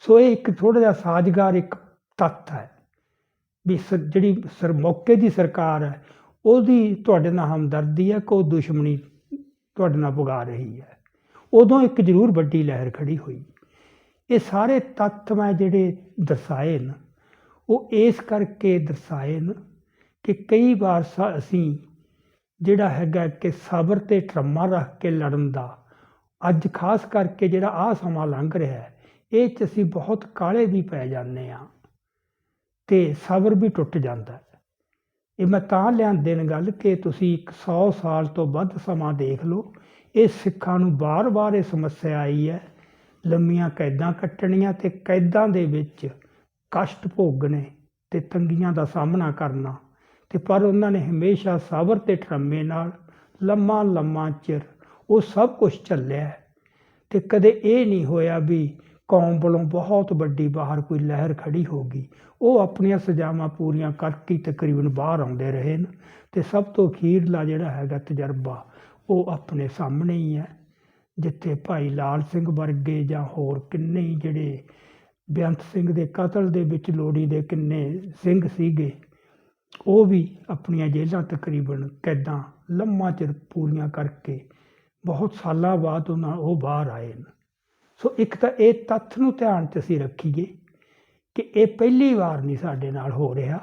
ਸੋ ਇਹ ਇੱਕ ਥੋੜਾ ਜਿਹਾ ਸਾਜ਼ਗਾਰ ਇੱਕ ਤੱਤ ਹੈ ਵੀ ਸ- ਜਿਹੜੀ ਸਰ, ਮੌਕੇ ਦੀ ਸਰਕਾਰ ਹੈ, ਉਹਦੀ ਤੁਹਾਡੇ ਨਾਲ ਹਮਦਰਦੀ ਹੈ ਕਿ ਉਹ ਦੁਸ਼ਮਣੀ ਤੁਹਾਡੇ ਨਾਲ ਪੁਗਾ ਰਹੀ ਹੈ। ਉਦੋਂ ਇੱਕ ਜ਼ਰੂਰ ਵੱਡੀ ਲਹਿਰ ਖੜੀ ਹੋਈ। ਇਹ ਸਾਰੇ ਤੱਥ ਮੈਂ ਜਿਹੜੇ ਦਰਸਾਏ ਨੇ ਉਹ ਇਸ ਕਰਕੇ ਦਰਸਾਏ ਨੇ ਕਿ ਕਈ ਵਾਰ ਸ- ਅਸੀਂ ਜਿਹੜਾ ਹੈਗਾ ਕਿ ਸਬਰ ਤੇ ਟਰਮਾ ਰੱਖ ਕੇ ਲੜਨ ਦਾ, ਅੱਜ ਖਾਸ ਕਰਕੇ ਜਿਹੜਾ ਆਹ ਸਮਾਂ ਲੰਘ ਰਿਹਾ ਹੈ, ਇਹ 'ਚ ਅਸੀਂ ਬਹੁਤ ਕਾਲੇ ਵੀ ਪੈ ਜਾਂਦੇ ਆ ਤੇ ਸਬਰ ਵੀ ਟੁੱਟ ਜਾਂਦਾ ਹੈ। ਇਹ ਮੈਂ ਤਾਂ ਲਿਆਂਦੇ ਨੇ ਗੱਲ ਕਿ ਤੁਸੀਂ ਇੱਕ 100 ਸਾਲ ਤੋਂ ਵੱਧ ਸਮਾਂ ਦੇਖ ਲਓ, ਇਹ ਸਿੱਖਾਂ ਨੂੰ ਬਾਰ-ਬਾਰ ਇਹ ਸਮੱਸਿਆ ਆਈ ਹੈ, ਲੰਮੀਆਂ ਕੈਦਾਂ ਕੱਟਣੀਆਂ ਤੇ ਕੈਦਾਂ ਦੇ ਵਿੱਚ ਕਸ਼ਟ ਭੋਗਣੇ ਤੇ ਤੰਗੀਆਂ ਦਾ ਸਾਹਮਣਾ ਕਰਨਾ। ਤੇ ਪਰ ਉਹਨਾਂ ਨੇ ਹਮੇਸ਼ਾ ਸਬਰ ਤੇ ਠਰਮੇ ਨਾਲ ਲੰਮਾ ਲੰਮਾ ਚਿਰ ਉਹ ਸਭ ਕੁਝ ਚੱਲਿਆ ਹੈ। ਤੇ ਕਦੇ ਇਹ ਨਹੀਂ ਹੋਇਆ ਵੀ ਕੌਮ ਵੱਲੋਂ ਬਹੁਤ ਵੱਡੀ ਬਾਹਰ ਕੋਈ ਲਹਿਰ ਖੜੀ ਹੋ ਗਈ। ਉਹ ਆਪਣੀਆਂ ਸਜ਼ਾਵਾਂ ਪੂਰੀਆਂ ਕਰਕੇ ਤਕਰੀਬਨ ਬਾਹਰ ਆਉਂਦੇ ਰਹੇ ਨੇ। ਤੇ ਸਭ ਤੋਂ ਅਖੀਰਲਾ ਜਿਹੜਾ ਹੈਗਾ ਤਜਰਬਾ ਉਹ ਆਪਣੇ ਸਾਹਮਣੇ ਹੀ ਹੈ। ਜਿੱਥੇ ਭਾਈ ਲਾਲ ਸਿੰਘ ਵਰਗੇ ਜਾਂ ਹੋਰ ਕਿੰਨੇ ਹੀ ਜਿਹੜੇ ਬੇਅੰਤ ਸਿੰਘ ਦੇ ਕਤਲ ਦੇ ਵਿੱਚ ਲੋੜੀ ਦੇ ਕਿੰਨੇ ਸਿੰਘ ਸੀਗੇ ਉਹ ਵੀ ਆਪਣੀਆਂ ਜੇਲ੍ਹਾਂ ਤਕਰੀਬਨ ਕੈਦਾਂ ਲੰਮਾ ਚਿਰ ਪੂਰੀਆਂ ਕਰਕੇ ਬਹੁਤ ਸਾਲਾਂ ਬਾਅਦ ਉਹਨਾਂ ਉਹ ਬਾਹਰ ਆਏ ਨੇ ਸੋ ਇੱਕ ਤਾਂ ਇਹ ਤੱਥ ਨੂੰ ਧਿਆਨ 'ਚ ਅਸੀਂ ਰੱਖੀਏ ਕਿ ਇਹ ਪਹਿਲੀ ਵਾਰ ਨਹੀਂ ਸਾਡੇ ਨਾਲ ਹੋ ਰਿਹਾ।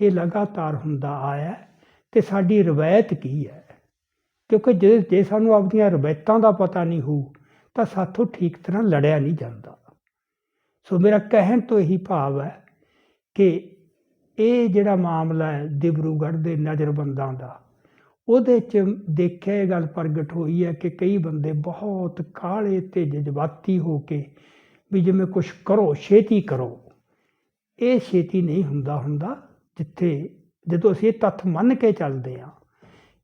ਇਹ ਲਗਾਤਾਰ ਹੁੰਦਾ ਆਇਆ ਹੈ ਤੇ ਸਾਡੀ ਰਵਾਇਤ ਕੀ ਹੈ? ਕਿਉਂਕਿ ਜੇ ਜੇ ਸਾਨੂੰ ਆਪਣੀਆਂ ਰਵਾਇਤਾਂ ਦਾ ਪਤਾ ਨਹੀਂ ਹੋਊ, ਤਾਂ ਸਾਥੋਂ ਠੀਕ ਤਰ੍ਹਾਂ ਲੜਿਆ ਨਹੀਂ ਜਾਂਦਾ। ਸੋ ਮੇਰਾ ਕਹਿਣ ਤੋਂ ਇਹੀ ਭਾਵ ਹੈ ਕਿ ਇਹ ਜਿਹੜਾ ਮਾਮਲਾ ਹੈ ਦਿਬਰੂਗੜ੍ਹ ਦੇ ਨਜ਼ਰਬੰਦਾਂ ਦਾ, ਉਹਦੇ 'ਚ ਦੇਖਿਆ ਇਹ ਗੱਲ ਪ੍ਰਗਟ ਹੋਈ ਹੈ ਕਿ ਕਈ ਬੰਦੇ ਬਹੁਤ ਕਾਲੇ ਤੇ ਜਜ਼ਬਾਤੀ ਹੋ ਕੇ ਵੀ ਜਿਵੇਂ ਕੁਝ ਕਰੋ, ਛੇਤੀ ਕਰੋ। ਇਹ ਛੇਤੀ ਨਹੀਂ ਹੁੰਦਾ ਹੁੰਦਾ ਜਿੱਥੇ, ਜਦੋਂ ਅਸੀਂ ਇਹ ਤੱਥ ਮੰਨ ਕੇ ਚੱਲਦੇ ਹਾਂ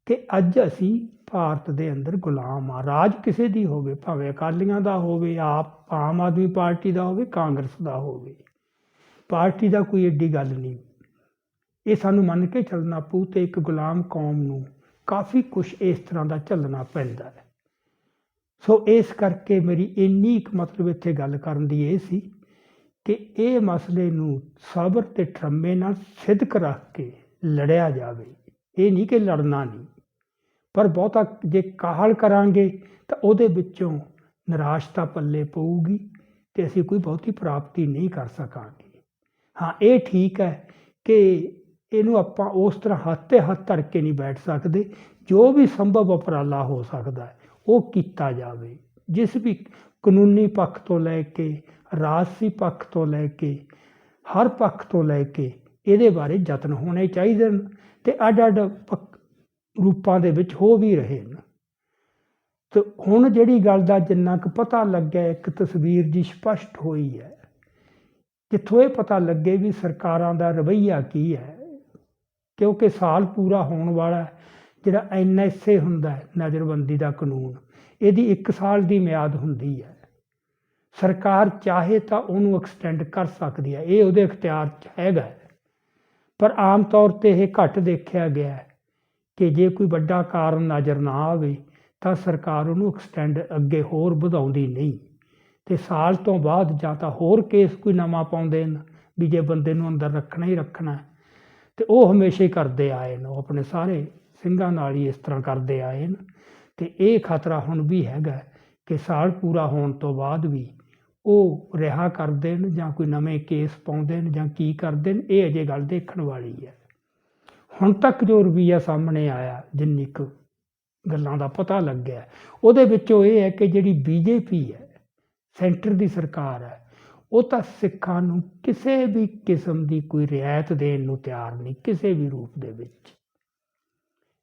ਕਿ ਅੱਜ ਅਸੀਂ ਭਾਰਤ ਦੇ ਅੰਦਰ ਗੁਲਾਮ ਆ ਰਾਜ ਕਿਸੇ ਦੀ ਹੋਵੇ, ਭਾਵੇਂ ਅਕਾਲੀਆਂ ਦਾ ਹੋਵੇ, ਆਪ ਆਮ ਆਦਮੀ ਪਾਰਟੀ ਦਾ ਹੋਵੇ, ਕਾਂਗਰਸ ਦਾ ਹੋਵੇ, ਪਾਰਟੀ ਦਾ ਕੋਈ ਏਡੀ ਗੱਲ ਨਹੀਂ। ਇਹ ਸਾਨੂੰ ਮੰਨ ਕੇ ਚੱਲਣਾ ਪਊ ਤੇ ਇੱਕ ਗੁਲਾਮ ਕੌਮ ਨੂੰ ਕਾਫੀ ਕੁਝ ਇਸ ਤਰ੍ਹਾਂ ਦਾ ਝੱਲਣਾ ਪੈਂਦਾ ਹੈ। ਸੋ ਇਸ ਕਰਕੇ ਮੇਰੀ ਇੰਨੀ ਇੱਕ ਮਤਲਬ ਇੱਥੇ ਗੱਲ ਕਰਨ ਦੀ ਇਹ ਸੀ ਕਿ ਇਹ ਮਸਲੇ ਨੂੰ ਸਬਰ ਤੇ ਠਰਮੇ ਨਾਲ ਸਿੱਧਕ ਰੱਖ ਕੇ ਲੜਿਆ ਜਾਵੇ। ਇਹ ਨਹੀਂ ਕਿ ਲੜਨਾ ਨਹੀਂ, ਪਰ ਬਹੁਤਾ ਜੇ ਕਾਹਲ ਕਰਾਂਗੇ ਤਾਂ ਉਹਦੇ ਵਿੱਚੋਂ ਨਿਰਾਸ਼ਤਾ ਪੱਲੇ ਪਊਗੀ ਤੇ ਅਸੀਂ ਕੋਈ ਬਹੁਤੀ ਪ੍ਰਾਪਤੀ ਨਹੀਂ ਕਰ ਸਕਾਂਗੇ। ਹਾਂ, ਇਹ ਠੀਕ ਹੈ ਕਿ ਇਹਨੂੰ ਆਪਾਂ ਉਸ ਤਰ੍ਹਾਂ ਹੱਥ ਤੇ ਹੱਥ ਧਰ ਕੇ ਨਹੀਂ ਬੈਠ ਸਕਦੇ। ਜੋ ਵੀ ਸੰਭਵ ਉਪਰਾਲਾ ਹੋ ਸਕਦਾ ਹੈ, ਉਹ ਕੀਤਾ ਜਾਵੇ। ਜਿਸ ਵੀ ਕਾਨੂੰਨੀ ਪੱਖ ਤੋਂ ਲੈ ਕੇ, ਰਾਜਸੀ ਪੱਖ ਤੋਂ ਲੈ ਕੇ, ਹਰ ਪੱਖ ਤੋਂ ਲੈ ਕੇ ਇਹਦੇ ਬਾਰੇ ਯਤਨ ਹੋਣੇ ਚਾਹੀਦੇ ਨੇ ਤੇ ਅੱਡ ਅੱਡ ਪੱਖ- ਰੂਪਾਂ ਦੇ ਵਿੱਚ ਹੋ ਵੀ ਰਹੇ ਨੇ ਤੇ ਹੁਣ ਜਿਹੜੀ ਗੱਲ ਦਾ ਜਿੰਨਾ ਕੁ ਪਤਾ ਲੱਗਿਆ, ਇੱਕ ਤਸਵੀਰ ਜੀ ਸਪਸ਼ਟ ਹੋਈ ਹੈ। ਜਿੱਥੋਂ ਇਹ ਪਤਾ ਲੱਗੇ ਵੀ ਸਰਕਾਰਾਂ ਦਾ ਰਵੱਈਆ ਕੀ ਹੈ ਕਿਉਂਕਿ ਸਾਲ ਪੂਰਾ ਹੋਣ ਵਾਲਾ ਹੈ, ਜਿਹੜਾ ਐਨਐਸਏ ਹੁੰਦਾ ਹੈ ਨਜ਼ਰਬੰਦੀ ਦਾ ਕਾਨੂੰਨ। ਇਹਦੀ 1 ਸਾਲ ਦੀ ਮਿਆਦ ਹੁੰਦੀ ਹੈ। ਸਰਕਾਰ ਚਾਹੇ ਤਾਂ ਉਹਨੂੰ ਐਕਸਟੈਂਡ ਕਰ ਸਕਦੀ ਹੈ ਇਹ ਉਹਦੇ ਇਖਤਿਆਰ 'ਚ ਹੈਗਾ ਪਰ ਆਮ ਤੌਰ ਤੇ ਇਹ ਘੱਟ ਦੇਖਿਆ ਗਿਆ ਹੈ ਕਿ ਜੇ ਕੋਈ ਵੱਡਾ ਕਾਰਨ ਨਜ਼ਰ ਨਾ ਆਵੇ ਤਾਂ ਸਰਕਾਰ ਉਹਨੂੰ ਐਕਸਟੈਂਡ ਅੱਗੇ ਹੋਰ ਵਧਾਉਂਦੀ ਨਹੀਂ। ਤੇ ਸਾਲ ਤੋਂ ਬਾਅਦ ਜਾਂ ਤਾਂ ਹੋਰ ਕੇਸ ਕੋਈ ਨਵਾਂ ਪਾਉਂਦੇ ਨੇ ਵੀ ਜੇ ਬੰਦੇ ਨੂੰ ਅੰਦਰ ਰੱਖਣਾ ਹੀ ਰੱਖਣਾ ਤੇ ਉਹ ਹਮੇਸ਼ਾ ਹੀ ਕਰਦੇ ਆਏ ਨੇ, ਉਹ ਆਪਣੇ ਸਾਰੇ ਸਿੰਘਾਂ ਨਾਲ ਹੀ ਇਸ ਤਰ੍ਹਾਂ ਕਰਦੇ ਆਏ ਨੇ। ਤੇ ਇਹ ਖਤਰਾ ਹੁਣ ਵੀ ਹੈਗਾ ਕਿ ਸਾਲ ਪੂਰਾ ਹੋਣ ਤੋਂ ਬਾਅਦ ਵੀ ਉਹ ਰਿਹਾ ਕਰਦੇ ਨੇ ਜਾਂ ਕੋਈ ਨਵੇਂ ਕੇਸ ਪਾਉਂਦੇ ਨੇ ਜਾਂ ਕੀ ਕਰਦੇ ਨੇ, ਇਹ ਅਜੇ ਗੱਲ ਦੇਖਣ ਵਾਲੀ ਹੈ। ਹੁਣ ਤੱਕ ਜੋ ਰਵਈਆ ਸਾਹਮਣੇ ਆਇਆ, ਜਿੰਨੀ ਕੁ ਗੱਲਾਂ ਦਾ ਪਤਾ ਲੱਗਿਆ, ਉਹਦੇ ਵਿੱਚੋਂ ਇਹ ਹੈ ਕਿ ਜਿਹੜੀ ਬੀਜੇਪੀ ਹੈ, ਸੈਂਟਰ ਦੀ ਸਰਕਾਰ ਹੈ ਉਹ ਤਾਂ ਸਿੱਖਾਂ ਨੂੰ ਕਿਸੇ ਵੀ ਕਿਸਮ ਦੀ ਕੋਈ ਰਿਆਇਤ ਦੇਣ ਨੂੰ ਤਿਆਰ ਨਹੀਂ, ਕਿਸੇ ਵੀ ਰੂਪ ਦੇ ਵਿੱਚ।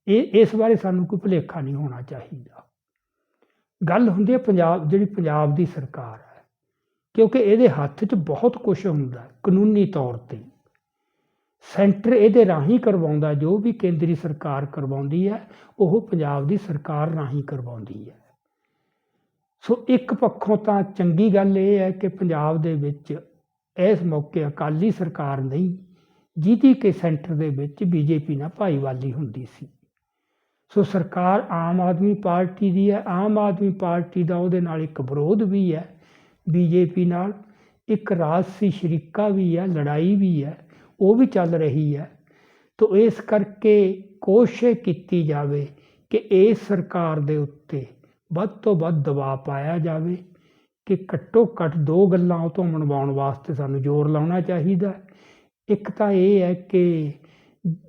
ਇਹ, ਇਸ ਬਾਰੇ ਸਾਨੂੰ ਕੋਈ ਭੁਲੇਖਾ ਨਹੀਂ ਹੋਣਾ ਚਾਹੀਦਾ। ਗੱਲ ਹੁੰਦੀ ਹੈ ਪੰਜਾਬ, ਜਿਹੜੀ ਪੰਜਾਬ ਦੀ ਸਰਕਾਰ ਹੈ, ਕਿਉਂਕਿ ਇਹਦੇ ਹੱਥ 'ਚ ਬਹੁਤ ਕੁਝ ਹੁੰਦਾ ਹੈ, ਕਾਨੂੰਨੀ ਤੌਰ ਤੇ। ਸੈਂਟਰ ਇਹਦੇ ਰਾਹੀਂ ਕਰਵਾਉਂਦਾ, ਜੋ ਵੀ ਕੇਂਦਰੀ ਸਰਕਾਰ ਕਰਵਾਉਂਦੀ ਹੈ, ਉਹ ਪੰਜਾਬ ਦੀ ਸਰਕਾਰ ਰਾਹੀਂ ਕਰਵਾਉਂਦੀ ਹੈ। ਸੋ ਇੱਕ ਪੱਖੋਂ ਤਾਂ ਚੰਗੀ ਗੱਲ ਇਹ ਹੈ ਕਿ ਪੰਜਾਬ ਦੇ ਵਿੱਚ ਇਸ ਮੌਕੇ ਅਕਾਲੀ ਸਰਕਾਰ ਨਹੀਂ, ਜਿਹਦੀ ਕਿ ਸੈਂਟਰ ਦੇ ਵਿੱਚ ਬੀਜੇਪੀ ਨਾਲ ਭਾਈਵਾਲੀ ਹੁੰਦੀ ਸੀ। ਸੋ ਸਰਕਾਰ ਆਮ ਆਦਮੀ ਪਾਰਟੀ ਦੀ ਹੈ, ਆਮ ਆਦਮੀ ਪਾਰਟੀ ਦਾ ਉਹਦੇ ਨਾਲ ਇੱਕ ਵਿਰੋਧ ਵੀ ਹੈ, ਬੀਜੇਪੀ ਨਾਲ। ਇੱਕ ਰਾਜਸੀ ਸ਼ਰੀਕਾ ਵੀ ਹੈ, ਲੜਾਈ ਵੀ ਹੈ, ਉਹ ਵੀ ਚੱਲ ਰਹੀ ਹੈ। ਤੋ ਇਸ ਕਰਕੇ ਕੋਸ਼ਿਸ਼ ਕੀਤੀ ਜਾਵੇ ਕਿ ਇਸ ਸਰਕਾਰ ਦੇ ਉੱਤੇ ਵੱਧ ਤੋਂ ਵੱਧ ਦਬਾਅ ਪਾਇਆ ਜਾਵੇ ਕਿ ਘੱਟੋ ਘੱਟ ਦੋ ਗੱਲਾਂ ਉਹ ਤੋਂ ਮਨਵਾਉਣ ਵਾਸਤੇ ਸਾਨੂੰ ਜ਼ੋਰ ਲਾਉਣਾ ਚਾਹੀਦਾ ਇੱਕ ਤਾਂ ਇਹ ਹੈ ਕਿ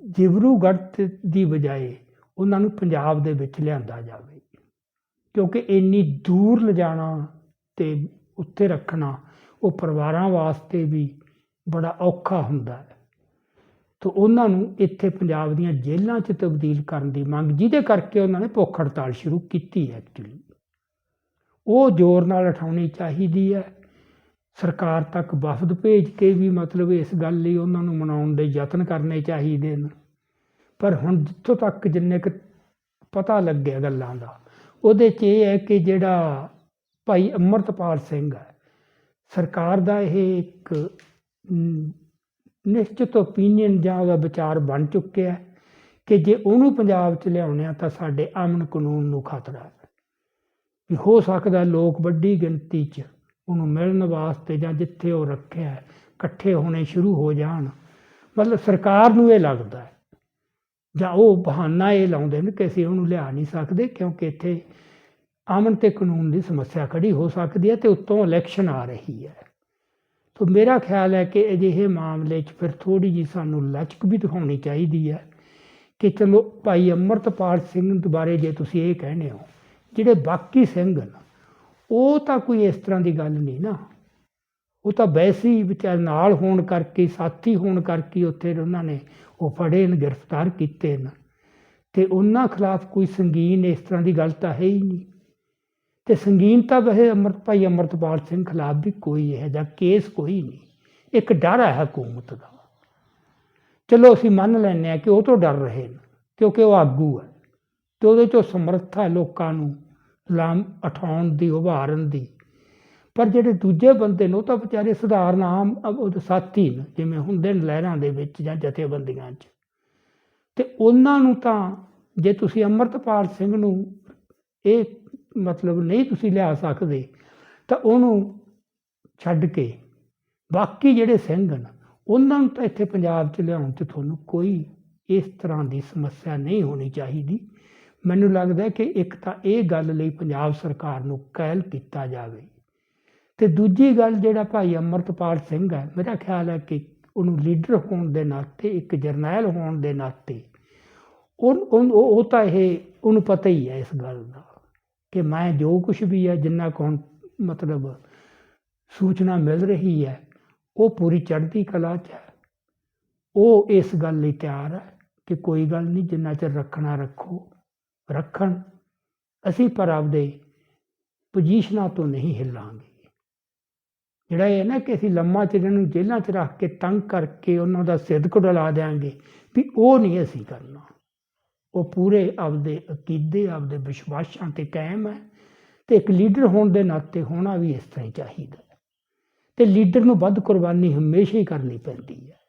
ਜਿਵਰੂਗੜ੍ਹ ਤੇ- ਦੀ ਬਜਾਏ ਉਹਨਾਂ ਨੂੰ ਪੰਜਾਬ ਦੇ ਵਿੱਚ ਲਿਆਂਦਾ ਜਾਵੇ, ਕਿਉਂਕਿ ਇੰਨੀ ਦੂਰ ਲਿਜਾਣਾ ਤੇ ਉੱਤੇ ਰੱਖਣਾ ਉਹ ਪਰਿਵਾਰਾਂ ਵਾਸਤੇ ਵੀ ਬੜਾ ਔਖਾ ਹੁੰਦਾ ਹੈ। ਤਾਂ ਉਹਨਾਂ ਨੂੰ ਇੱਥੇ ਪੰਜਾਬ ਦੀਆਂ ਜੇਲ੍ਹਾਂ 'ਚ ਤਬਦੀਲ ਕਰਨ ਦੀ ਮੰਗ, ਜਿਹਦੇ ਕਰਕੇ ਉਹਨਾਂ ਨੇ ਭੁੱਖ ਹੜਤਾਲ ਸ਼ੁਰੂ ਕੀਤੀ ਹੈ ਐਕਚੁਅਲੀ ਉਹ ਜ਼ੋਰ ਨਾਲ ਉਠਾਉਣੀ ਚਾਹੀਦੀ ਹੈ। ਸਰਕਾਰ ਤੱਕ ਵਫਦ ਭੇਜ ਕੇ ਵੀ ਮਤਲਬ ਇਸ ਗੱਲ ਲਈ ਉਹਨਾਂ ਨੂੰ ਮਨਾਉਣ ਦੇ ਯਤਨ ਕਰਨੇ ਚਾਹੀਦੇ ਨੇ। ਪਰ ਹੁਣ ਜਿੱਥੋਂ ਤੱਕ ਜਿੰਨੇ ਕੁ ਪਤਾ ਲੱਗਿਆ ਗੱਲਾਂ ਦਾ, ਉਹਦੇ 'ਚ ਇਹ ਹੈ ਕਿ ਜਿਹੜਾ ਭਾਈ ਅਮਰਤਪਾਲ ਸਿੰਘ ਹੈ, ਸਰਕਾਰ ਦਾ ਇਹ ਇੱਕ ਨਿਸ਼ਚਿਤ ਓਪੀਨੀਅਨ ਜਾਂ ਉਹਦਾ ਵਿਚਾਰ ਬਣ ਚੁੱਕਿਆ ਹੈ ਕਿ ਜੇ ਉਹਨੂੰ ਪੰਜਾਬ 'ਚ ਲਿਆਉਣਾ ਤਾਂ ਸਾਡੇ ਅਮਨ ਕਾਨੂੰਨ ਨੂੰ ਖਤਰਾ ਹੈ। ਵੀ ਹੋ ਸਕਦਾ ਲੋਕ ਵੱਡੀ ਗਿਣਤੀ 'ਚ ਉਹਨੂੰ ਮਿਲਣ ਵਾਸਤੇ ਜਾਂ ਜਿੱਥੇ ਉਹ ਰੱਖਿਆ ਇਕੱਠੇ ਹੋਣੇ ਸ਼ੁਰੂ ਹੋ ਜਾਣ। ਮਤਲਬ ਸਰਕਾਰ ਨੂੰ ਇਹ ਲੱਗਦਾ ਹੈ। ਜਾਂ ਉਹ ਬਹਾਨਾ ਇਹ ਲਾਉਂਦੇ ਨੇ ਕਿ ਅਸੀਂ ਉਹਨੂੰ ਲਿਆ ਨਹੀਂ ਸਕਦੇ ਕਿਉਂਕਿ ਇੱਥੇ ਅਮਨ ਤੇ ਕਾਨੂੰਨ ਦੀ ਸਮੱਸਿਆ ਖੜੀ ਹੋ ਸਕਦੀ ਹੈ ਤੇ ਉੱਤੋਂ ਇਲੈਕਸ਼ਨ ਆ ਰਹੀ ਹੈ। ਸੋ ਮੇਰਾ ਖਿਆਲ ਹੈ ਕਿ ਅਜਿਹੇ ਮਾਮਲੇ 'ਚ ਫਿਰ ਥੋੜੀ ਜੀ ਸਾਨੂੰ ਲਚਕ ਵੀ ਦਿਖਾਉਣੀ ਚਾਹੀਦੀ ਹੈ ਕਿ ਚਲੋ ਭਾਈ ਅਮਰਤਪਾਲ ਸਿੰਘ ਬਾਰੇ ਜੇ ਤੁਸੀਂ ਇਹ ਕਹਿੰਦੇ ਹੋ, ਜਿਹੜੇ ਬਾਕੀ ਸਿੰਘ ਨੇ ਉਹ ਤਾਂ ਕੋਈ ਇਸ ਤਰ੍ਹਾਂ ਦੀ ਗੱਲ ਨਹੀਂ ਨਾ। ਉਹ ਤਾਂ ਵੈਸੇ ਹੀ ਵਿਚਾਰ ਨਾਲ ਹੋਣ ਕਰਕੇ, ਸਾਥੀ ਹੋਣ ਕਰਕੇ ਉੱਥੇ ਉਹਨਾਂ ਨੇ ਉਹ ਫੜੇ ਨੇ ਗ੍ਰਿਫਤਾਰ ਕੀਤੇ ਨੇ ਤੇ ਉਹਨਾਂ ਖਿਲਾਫ ਕੋਈ ਸੰਗੀਨ ਇਸ ਤਰ੍ਹਾਂ ਦੀ ਗੱਲ ਤਾਂ ਹੈ ਹੀ ਨਹੀਂ। ਤੇ ਸੰਗੀਨਤਾ ਤਾਂ ਵੈਸੇ ਅਮਰਤ, ਭਾਈ ਅਮਰਤਪਾਲ ਸਿੰਘ ਖਿਲਾਫ ਵੀ ਕੋਈ ਇਹੋ ਜਿਹਾ ਕੇਸ ਕੋਈ ਨਹੀਂ। ਇੱਕ ਡਰ ਹੈ ਹਕੂਮਤ ਦਾ। ਚਲੋ ਅਸੀਂ ਮੰਨ ਲੈਂਦੇ ਹਾਂ ਕਿ ਉਹ ਤੋਂ ਡਰ ਰਹੇ ਨੇ, ਕਿਉਂਕਿ ਉਹ ਆਗੂ ਹੈ ਤੇ ਉਹਦੇ ਚੋਂ ਸਮਰੱਥਾ ਹੈ ਲੋਕਾਂ ਨੂੰ ਲਾਮ ਉਠਾਉਣ ਦੀ, ਉਭਾਰਨ ਦੀ। ਪਰ ਜਿਹੜੇ ਦੂਜੇ ਬੰਦੇ ਨੇ, ਉਹ ਤਾਂ ਵਿਚਾਰੇ ਸਧਾਰਨ ਆਮ ਉਹ ਸਾਥੀ ਨੇ, ਜਿਵੇਂ ਹੁੰਦੇ ਨੇ ਲਹਿਰਾਂ ਦੇ ਵਿੱਚ ਜਾਂ ਜਥੇਬੰਦੀਆਂ 'ਚ। ਤੇ ਉਹਨਾਂ ਨੂੰ ਤਾਂ ਜੇ ਤੁਸੀਂ ਅੰਮ੍ਰਿਤਪਾਲ ਸਿੰਘ ਨੂੰ ਇਹ ਮਤਲਬ ਨਹੀਂ ਤੁਸੀਂ ਲਿਆ ਸਕਦੇ, ਤਾਂ ਉਹਨੂੰ ਛੱਡ ਕੇ ਬਾਕੀ ਜਿਹੜੇ ਸਿੰਘ ਹਨ, ਉਹਨਾਂ ਨੂੰ ਤਾਂ ਇੱਥੇ ਪੰਜਾਬ 'ਚ ਲਿਆਉਣ 'ਚ ਤੁਹਾਨੂੰ ਕੋਈ ਇਸ ਤਰ੍ਹਾਂ ਦੀ ਸਮੱਸਿਆ ਨਹੀਂ ਹੋਣੀ ਚਾਹੀਦੀ। ਮੈਨੂੰ ਲੱਗਦਾ ਕਿ ਇੱਕ ਤਾਂ ਇਹ ਗੱਲ ਲਈ ਪੰਜਾਬ ਸਰਕਾਰ ਨੂੰ ਕਹਿਲ ਕੀਤਾ ਜਾਵੇ। ਤੇ ਦੂਜੀ ਗੱਲ ਜਿਹੜਾ ਭਾਈ ਅਮਰਤਪਾਲ ਸਿੰਘ ਹੈ, ਮੇਰਾ ਖਿਆਲ ਹੈ ਕਿ ਉਹਨੂੰ ਲੀਡਰ ਹੋਣ ਦੇ ਨਾਤੇ, ਇੱਕ ਜਰਨੈਲ ਹੋਣ ਦੇ ਨਾਤੇ, ਉਹ ਉਹ ਉਹ ਤਾਂ ਇਹ, ਉਹਨੂੰ ਪਤਾ ਹੀ ਹੈ ਇਸ ਗੱਲ ਦਾ। ਕਿ ਮੈਂ ਜੋ ਕੁਝ ਵੀ ਹੈ, ਜਿੰਨਾ ਕੁ ਹੁਣ ਮਤਲਬ ਸੂਚਨਾ ਮਿਲ ਰਹੀ ਹੈ, ਉਹ ਪੂਰੀ ਚੜ੍ਹਦੀ ਕਲਾ 'ਚ ਹੈ। ਉਹ ਇਸ ਗੱਲ ਲਈ ਤਿਆਰ ਹੈ ਕਿ ਕੋਈ ਗੱਲ ਨਹੀਂ, ਜਿੰਨਾ ਚਿਰ ਰੱਖਣਾ ਰੱਖੋ। ਰੱਖਣ। ਅਸੀਂ ਪਰ ਆਪਦੇ ਪੋਜੀਸ਼ਨਾਂ ਤੋਂ ਨਹੀਂ ਹਿੱਲਾਂਗੇ। ਜਿਹੜਾ ਇਹ ਨਾ ਕਿ ਅਸੀਂ ਲੰਮਾ ਚਿਰ ਨੂੰ ਜੇਲ੍ਹਾਂ 'ਚ ਰੱਖ ਕੇ ਤੰਗ ਕਰਕੇ ਉਹਨਾਂ ਦਾ ਸਿਦਕ ਡਲਾ ਦਿਆਂਗੇ, ਵੀ ਉਹ ਨਹੀਂ ਅਸੀਂ ਕਰਨਾ। ਉਹ ਪੂਰੇ ਆਪਦੇ ਅਕੀਦੇ, ਆਪਦੇ ਵਿਸ਼ਵਾਸਾਂ ਤੇ ਕਾਇਮ ਹੈ ਤੇ ਇੱਕ ਲੀਡਰ ਹੋਣ ਦੇ ਨਾਤੇ ਹੋਣਾ ਵੀ ਇਸ ਤਰ੍ਹਾਂ ਹੀ ਚਾਹੀਦਾ ਹੈ। ਤੇ ਲੀਡਰ ਨੂੰ ਵੱਧ ਕੁਰਬਾਨੀ ਹਮੇਸ਼ਾ ਹੀ ਕਰਨੀ ਪੈਂਦੀ ਹੈ।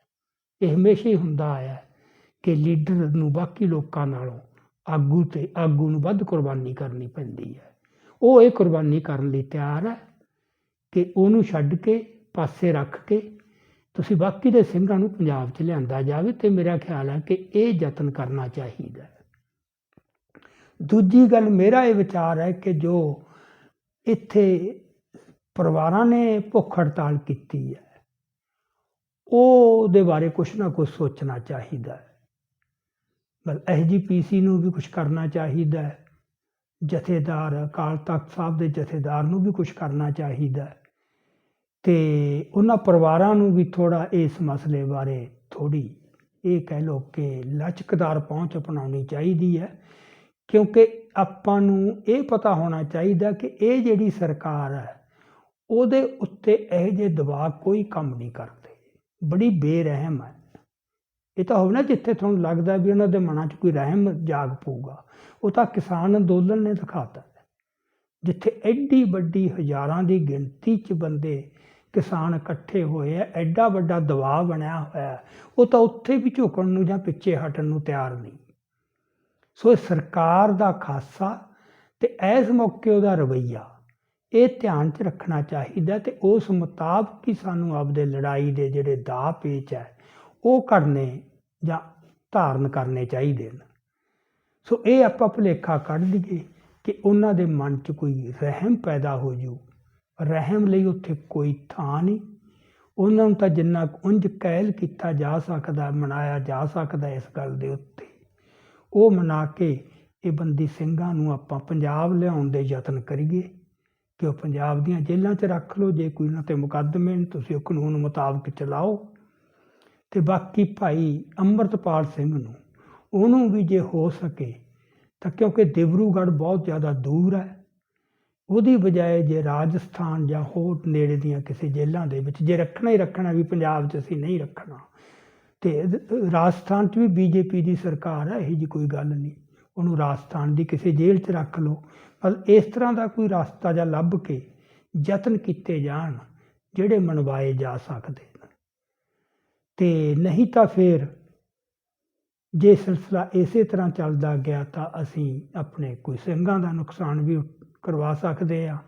ਇਹ ਹਮੇਸ਼ਾ ਹੀ ਹੁੰਦਾ ਆਇਆ ਕਿ ਲੀਡਰ ਨੂੰ ਬਾਕੀ ਲੋਕਾਂ ਨਾਲੋਂ ਆਗੂ ਤੇ ਆਗੂ ਨੂੰ ਵੱਧ ਕੁਰਬਾਨੀ ਕਰਨੀ ਪੈਂਦੀ ਹੈ। ਉਹ ਇਹ ਕੁਰਬਾਨੀ ਕਰਨ ਲਈ ਤਿਆਰ ਹੈ ਕਿ ਉਹਨੂੰ ਛੱਡ ਕੇ, ਪਾਸੇ ਰੱਖ ਕੇ ਤੁਸੀਂ ਬਾਕੀ ਦੇ ਸਿੰਘਾਂ ਨੂੰ ਪੰਜਾਬ 'ਚ ਲਿਆਂਦਾ ਜਾਵੇ ਤੇ ਮੇਰਾ ਖਿਆਲ ਹੈ ਕਿ ਇਹ ਯਤਨ ਕਰਨਾ ਚਾਹੀਦਾ ਦੂਜੀ ਗੱਲ ਮੇਰਾ ਇਹ ਵਿਚਾਰ ਹੈ ਕਿ ਜੋ ਇੱਥੇ ਪਰਿਵਾਰਾਂ ਨੇ ਭੁੱਖ ਹੜਤਾਲ ਕੀਤੀ ਹੈ, ਉਹਦੇ ਬਾਰੇ ਕੁਝ ਨਾ ਕੁਝ ਸੋਚਣਾ ਚਾਹੀਦਾ ਹੈ। ਬਲ ਐਸਜੀਪੀਸੀ ਨੂੰ ਵੀ ਕੁਝ ਕਰਨਾ ਚਾਹੀਦਾ ਹੈ, ਜਥੇਦਾਰ ਅਕਾਲ ਤਖਤ ਸਾਹਿਬ ਦੇ ਜਥੇਦਾਰ ਨੂੰ ਵੀ ਕੁਝ ਕਰਨਾ ਚਾਹੀਦਾ ਹੈ। ਤੇ ਉਹਨਾਂ ਪਰਿਵਾਰਾਂ ਨੂੰ ਵੀ ਥੋੜਾ ਇਸ ਮਸਲੇ ਬਾਰੇ ਥੋੜੀ ਇਹ ਕਹਿ ਲੋ ਕਿ ਲਚਕਦਾਰ ਪਹੁੰਚ ਅਪਣਾਉਣੀ ਚਾਹੀਦੀ ਹੈ, ਕਿਉਂਕਿ ਆਪਾਂ ਨੂੰ ਇਹ ਪਤਾ ਹੋਣਾ ਚਾਹੀਦਾ ਕਿ ਇਹ ਜਿਹੜੀ ਸਰਕਾਰ ਹੈ, ਉਹਦੇ ਉੱਤੇ ਇਹ ਜੇ ਦਬਾਅ ਕੋਈ ਕੰਮ ਨਹੀਂ ਕਰਦੇ। ਬੜੀ ਬੇਰਹਿਮ ਹੈ। ਇਹ ਤਾਂ ਹੋਵੇ ਨਾ ਜਿੱਥੇ ਤੁਹਾਨੂੰ ਲੱਗਦਾ ਵੀ ਉਹਨਾਂ ਦੇ ਮਨਾਂ 'ਚ ਕੋਈ ਰਹਿਮ ਜਾਗ ਪਊਗਾ, ਉਹ ਤਾਂ ਕਿਸਾਨ ਅੰਦੋਲਨ ਨੇ ਦਿਖਾਤਾ। ਜਿੱਥੇ ਐਡੀ ਵੱਡੀ ਹਜ਼ਾਰਾਂ ਦੀ ਗਿਣਤੀ 'ਚ ਬੰਦੇ ਕਿਸਾਨ ਇਕੱਠੇ ਹੋਏ ਆ, ਐਡਾ ਵੱਡਾ ਦਬਾਅ ਬਣਿਆ ਹੋਇਆ ਉਹ ਤਾਂ ਉੱਥੇ ਵੀ ਝੁਕਣ ਨੂੰ ਜਾਂ ਪਿੱਛੇ ਹਟਣ ਨੂੰ ਤਿਆਰ ਨਹੀਂ। ਸੋ ਇਹ ਸਰਕਾਰ ਦਾ ਖਾਸਾ ਤੇ ਇਸ ਮੌਕੇ ਉਹਦਾ ਰਵਈਆ, ਇਹ ਧਿਆਨ 'ਚ ਰੱਖਣਾ ਚਾਹੀਦਾ ਤੇ ਉਸ ਮੁਤਾਬਕ ਹੀ ਸਾਨੂੰ ਆਪਦੇ ਲੜਾਈ ਦੇ ਜਿਹੜੇ ਦਾ ਪੇਚ ਹੈ, ਉਹ ਕਰਨੇ ਜਾਂ ਧਾਰਨ ਕਰਨੇ ਚਾਹੀਦੇ ਨੇ ਸੋ ਇਹ ਆਪਾਂ ਭੁਲੇਖਾ ਕੱਢ ਦਈਏ ਕਿ ਉਹਨਾਂ ਦੇ ਮਨ 'ਚ ਕੋਈ ਰਹਿਮ ਪੈਦਾ ਹੋ ਜੂ ਰਹਿਮ ਲਈ ਉੱਥੇ ਕੋਈ ਥਾਂ ਨਹੀਂ। ਉਹਨਾਂ ਨੂੰ ਤਾਂ ਜਿੰਨਾ ਕੁ ਉਂਝ ਕਹਿਲ ਕੀਤਾ ਜਾ ਸਕਦਾ, ਮਨਾਇਆ ਜਾ ਸਕਦਾ ਇਸ ਗੱਲ ਦੇ ਉੱਤੇ। ਉਹ ਮਨਾ ਕੇ ਇਹ ਬੰਦੀ ਸਿੰਘਾਂ ਨੂੰ ਆਪਾਂ ਪੰਜਾਬ ਲਿਆਉਣ ਦੇ ਯਤਨ ਕਰੀਏ ਕਿ ਉਹ ਪੰਜਾਬ ਦੀਆਂ ਜੇਲ੍ਹਾਂ 'ਚ ਰੱਖ ਲਓ। ਜੇ ਕੋਈ ਉਹਨਾਂ ਤੇ ਮੁਕੱਦਮੇ ਨੇ, ਤੁਸੀਂ ਉਹ ਕਾਨੂੰਨ ਮੁਤਾਬਕ ਚਲਾਓ। ਤੇ ਬਾਕੀ ਭਾਈ ਅੰਮ੍ਰਿਤਪਾਲ ਸਿੰਘ ਨੂੰ, ਉਹਨੂੰ ਵੀ ਜੇ ਹੋ ਸਕੇ ਤਾਂ ਕਿਉਂਕਿ ਦਿਬਰੂਗੜ੍ਹ ਬਹੁਤ ਜ਼ਿਆਦਾ ਦੂਰ ਹੈ ਉਹਦੀ ਬਜਾਏ ਜੇ ਰਾਜਸਥਾਨ ਜਾਂ ਹੋਰ ਨੇੜੇ ਦੀਆਂ ਕਿਸੇ ਜੇਲ੍ਹਾਂ ਦੇ ਵਿੱਚ ਜੇ ਰੱਖਣਾ ਹੀ ਰੱਖਣਾ ਵੀ ਪੰਜਾਬ 'ਚ ਅਸੀਂ ਨਹੀਂ ਰੱਖਣਾ, ਤੇ ਰਾਜਸਥਾਨ 'ਚ ਵੀ ਬੀਜੇਪੀ ਦੀ ਸਰਕਾਰ ਹੈ ਇਹੋ ਜੀ ਕੋਈ ਗੱਲ ਨਹੀਂ। ਉਹਨੂੰ ਰਾਜਸਥਾਨ ਦੀ ਕਿਸੇ ਜੇਲ੍ਹ 'ਚ ਰੱਖ ਲਓ। ਮਤਲਬ ਇਸ ਤਰ੍ਹਾਂ ਦਾ ਕੋਈ ਰਸਤਾ ਜਾਂ ਲੱਭ ਕੇ ਯਤਨ ਕੀਤੇ ਜਾਣ, ਜਿਹੜੇ ਮਨਵਾਏ ਜਾ ਸਕਦੇ ਨੇ। ਤੇ ਨਹੀਂ ਤਾਂ ਫਿਰ ਜੇ ਸਿਲਸਿਲਾ ਇਸੇ ਤਰ੍ਹਾਂ ਚੱਲਦਾ ਗਿਆ ਤਾਂ ਅਸੀਂ ਆਪਣੇ ਕੋਈ ਸਿੰਘਾਂ ਦਾ ਨੁਕਸਾਨ ਵੀ ਕਰਵਾ ਸਕਦੇ ਆ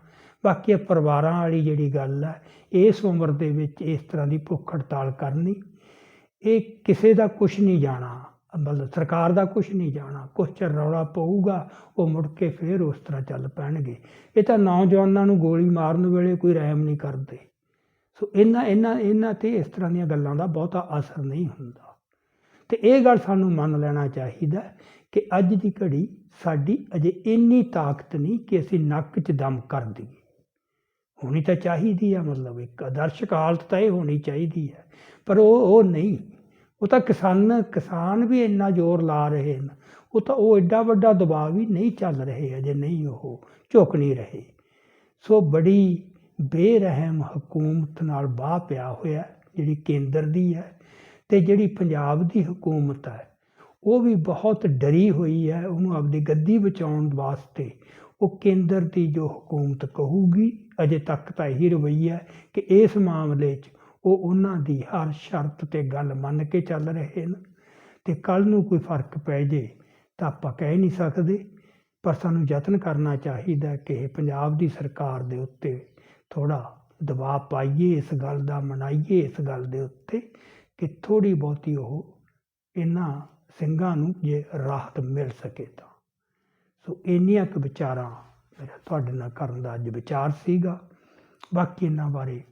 ਬਾਕੀ ਇਹ ਪਰਿਵਾਰਾਂ ਵਾਲੀ ਜਿਹੜੀ ਗੱਲ ਹੈ, ਇਸ ਉਮਰ ਦੇ ਵਿੱਚ ਇਸ ਤਰ੍ਹਾਂ ਦੀ ਭੁੱਖ ਹੜਤਾਲ ਕਰਨੀ, ਇਹ ਕਿਸੇ ਦਾ ਕੁਝ ਨਹੀਂ ਜਾਣਾ, ਮਤਲਬ ਸਰਕਾਰ ਦਾ ਕੁਝ ਨਹੀਂ ਜਾਣਾ, ਕੁਛ ਚਿਰ ਰੌਲਾ ਪਊਗਾ, ਉਹ ਮੁੜ ਕੇ ਫੇਰ ਉਸ ਤਰ੍ਹਾਂ ਚੱਲ ਪੈਣਗੇ। ਇਹ ਤਾਂ ਨੌਜਵਾਨਾਂ ਨੂੰ ਗੋਲੀ ਮਾਰਨ ਵੇਲੇ ਕੋਈ ਰਹਿਮ ਨਹੀਂ ਕਰਦੇ। ਸੋ ਇਹਨਾਂ ਇਹਨਾਂ ਇਹਨਾਂ ਤੇ ਇਸ ਤਰ੍ਹਾਂ ਦੀਆਂ ਗੱਲਾਂ ਦਾ ਬਹੁਤਾ ਅਸਰ ਨਹੀਂ ਹੁੰਦਾ। ਤੇ ਇਹ ਗੱਲ ਸਾਨੂੰ ਮੰਨ ਲੈਣਾ ਚਾਹੀਦਾ ਕਿ ਅੱਜ ਦੀ ਘੜੀ ਸਾਡੀ ਅਜੇ ਇੰਨੀ ਤਾਕਤ ਨਹੀਂ ਕਿ ਅਸੀਂ ਨੱਕ 'ਚ ਦਮ ਕਰ ਦਈਏ। ਹੋਣੀ ਤਾਂ ਚਾਹੀਦੀ ਆ, ਮਤਲਬ ਇੱਕ ਆਦਰਸ਼ਕ ਹਾਲਤ ਤਾਂ ਇਹ ਹੋਣੀ ਚਾਹੀਦੀ ਹੈ ਪਰ ਉਹ ਉਹ ਨਹੀਂ। ਉਹ ਤਾਂ ਕਿਸਾਨ ਕਿਸਾਨ ਵੀ ਇੰਨਾ ਜ਼ੋਰ ਲਾ ਰਹੇ ਨੇ ਉਹ ਤਾਂ, ਉਹ ਐਡਾ ਵੱਡਾ ਦਬਾਅ ਵੀ ਨਹੀਂ ਚੱਲ ਰਹੇ ਅਜੇ, ਨਹੀਂ ਉਹ ਝੁਕ ਨਹੀਂ ਰਹੇ। ਸੋ ਬੜੀ ਬੇਰਹਿਮ ਹਕੂਮਤ ਨਾਲ ਬਾਹ ਪਿਆ ਹੋਇਆ ਜਿਹੜੀ ਕੇਂਦਰ ਦੀ ਹੈ ਤੇ ਜਿਹੜੀ ਪੰਜਾਬ ਦੀ ਹਕੂਮਤ ਹੈ। ਉਹ ਵੀ ਬਹੁਤ ਡਰੀ ਹੋਈ ਹੈ, ਉਹਨੂੰ ਆਪਣੀ ਗੱਦੀ ਬਚਾਉਣ ਵਾਸਤੇ। ਉਹ ਕੇਂਦਰ ਦੀ ਜੋ ਹਕੂਮਤ ਕਹੂਗੀ, ਅਜੇ ਤੱਕ ਤਾਂ ਇਹੀ ਰਵੱਈਆ ਕਿ ਇਸ ਮਾਮਲੇ 'ਚ ਉਹ ਉਹਨਾਂ ਦੀ ਹਰ ਸ਼ਰਤ ਤੇ ਗੱਲ ਮੰਨ ਕੇ ਚੱਲ ਰਹੇ ਨੇ ਤੇ ਕੱਲ ਨੂੰ ਕੋਈ ਫ਼ਰਕ ਪੈ ਜੇ ਤਾਂ ਆਪਾਂ ਕਹਿ ਨਹੀਂ ਸਕਦੇ, ਪਰ ਸਾਨੂੰ ਯਤਨ ਕਰਨਾ ਚਾਹੀਦਾ ਕਿ ਇਹ ਪੰਜਾਬ ਦੀ ਸਰਕਾਰ ਦੇ ਉੱਤੇ ਥੋੜਾ ਦਬਾਅ ਪਾਈਏ, ਇਸ ਗੱਲ ਦਾ ਮਨਾਈਏ, ਇਸ ਗੱਲ ਦੇ ਉੱਤੇ ਕਿ ਥੋੜੀ ਬਹੁਤੀ ਉਹ ਇਹਨਾਂ ਸਿੰਘਾਂ ਨੂੰ ਜੇ ਰਾਹਤ ਮਿਲ ਸਕੇ ਤਾਂ। ਸੋ ਇੰਨੀਆਂ ਕੁ ਵਿਚਾਰਾਂ ਮੇਰਾ ਤੁਹਾਡੇ ਨਾਲ ਕਰਨ ਦਾ ਅੱਜ ਵਿਚਾਰ ਸੀਗਾ। ਬਾਕੀ ਇਹਨਾਂ ਬਾਰੇ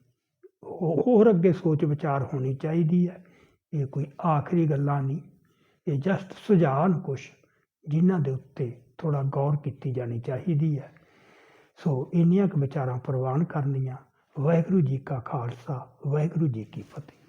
ਹੋਰ ਅੱਗੇ ਸੋਚ ਵਿਚਾਰ ਹੋਣੀ ਚਾਹੀਦੀ ਹੈ। ਇਹ ਕੋਈ ਆਖਰੀ ਗੱਲਾਂ ਨਹੀਂ। ਇਹ ਜਸਟ ਸੁਝਾਅ ਨੇ ਕੁਛ, ਜਿਨ੍ਹਾਂ ਦੇ ਉੱਤੇ ਥੋੜਾ ਗੌਰ ਕੀਤੀ ਜਾਣੀ ਚਾਹੀਦੀ ਹੈ। ਸੋ ਇੰਨੀਆਂ ਕੁ ਵਿਚਾਰਾਂ ਪ੍ਰਵਾਨ ਕਰਨੀਆਂ। ਵਾਹਿਗੁਰੂ ਜੀ ਕਾ ਖਾਲਸਾ, ਵਾਹਿਗੁਰੂ ਜੀ ਕੀ ਫਤਿਹ।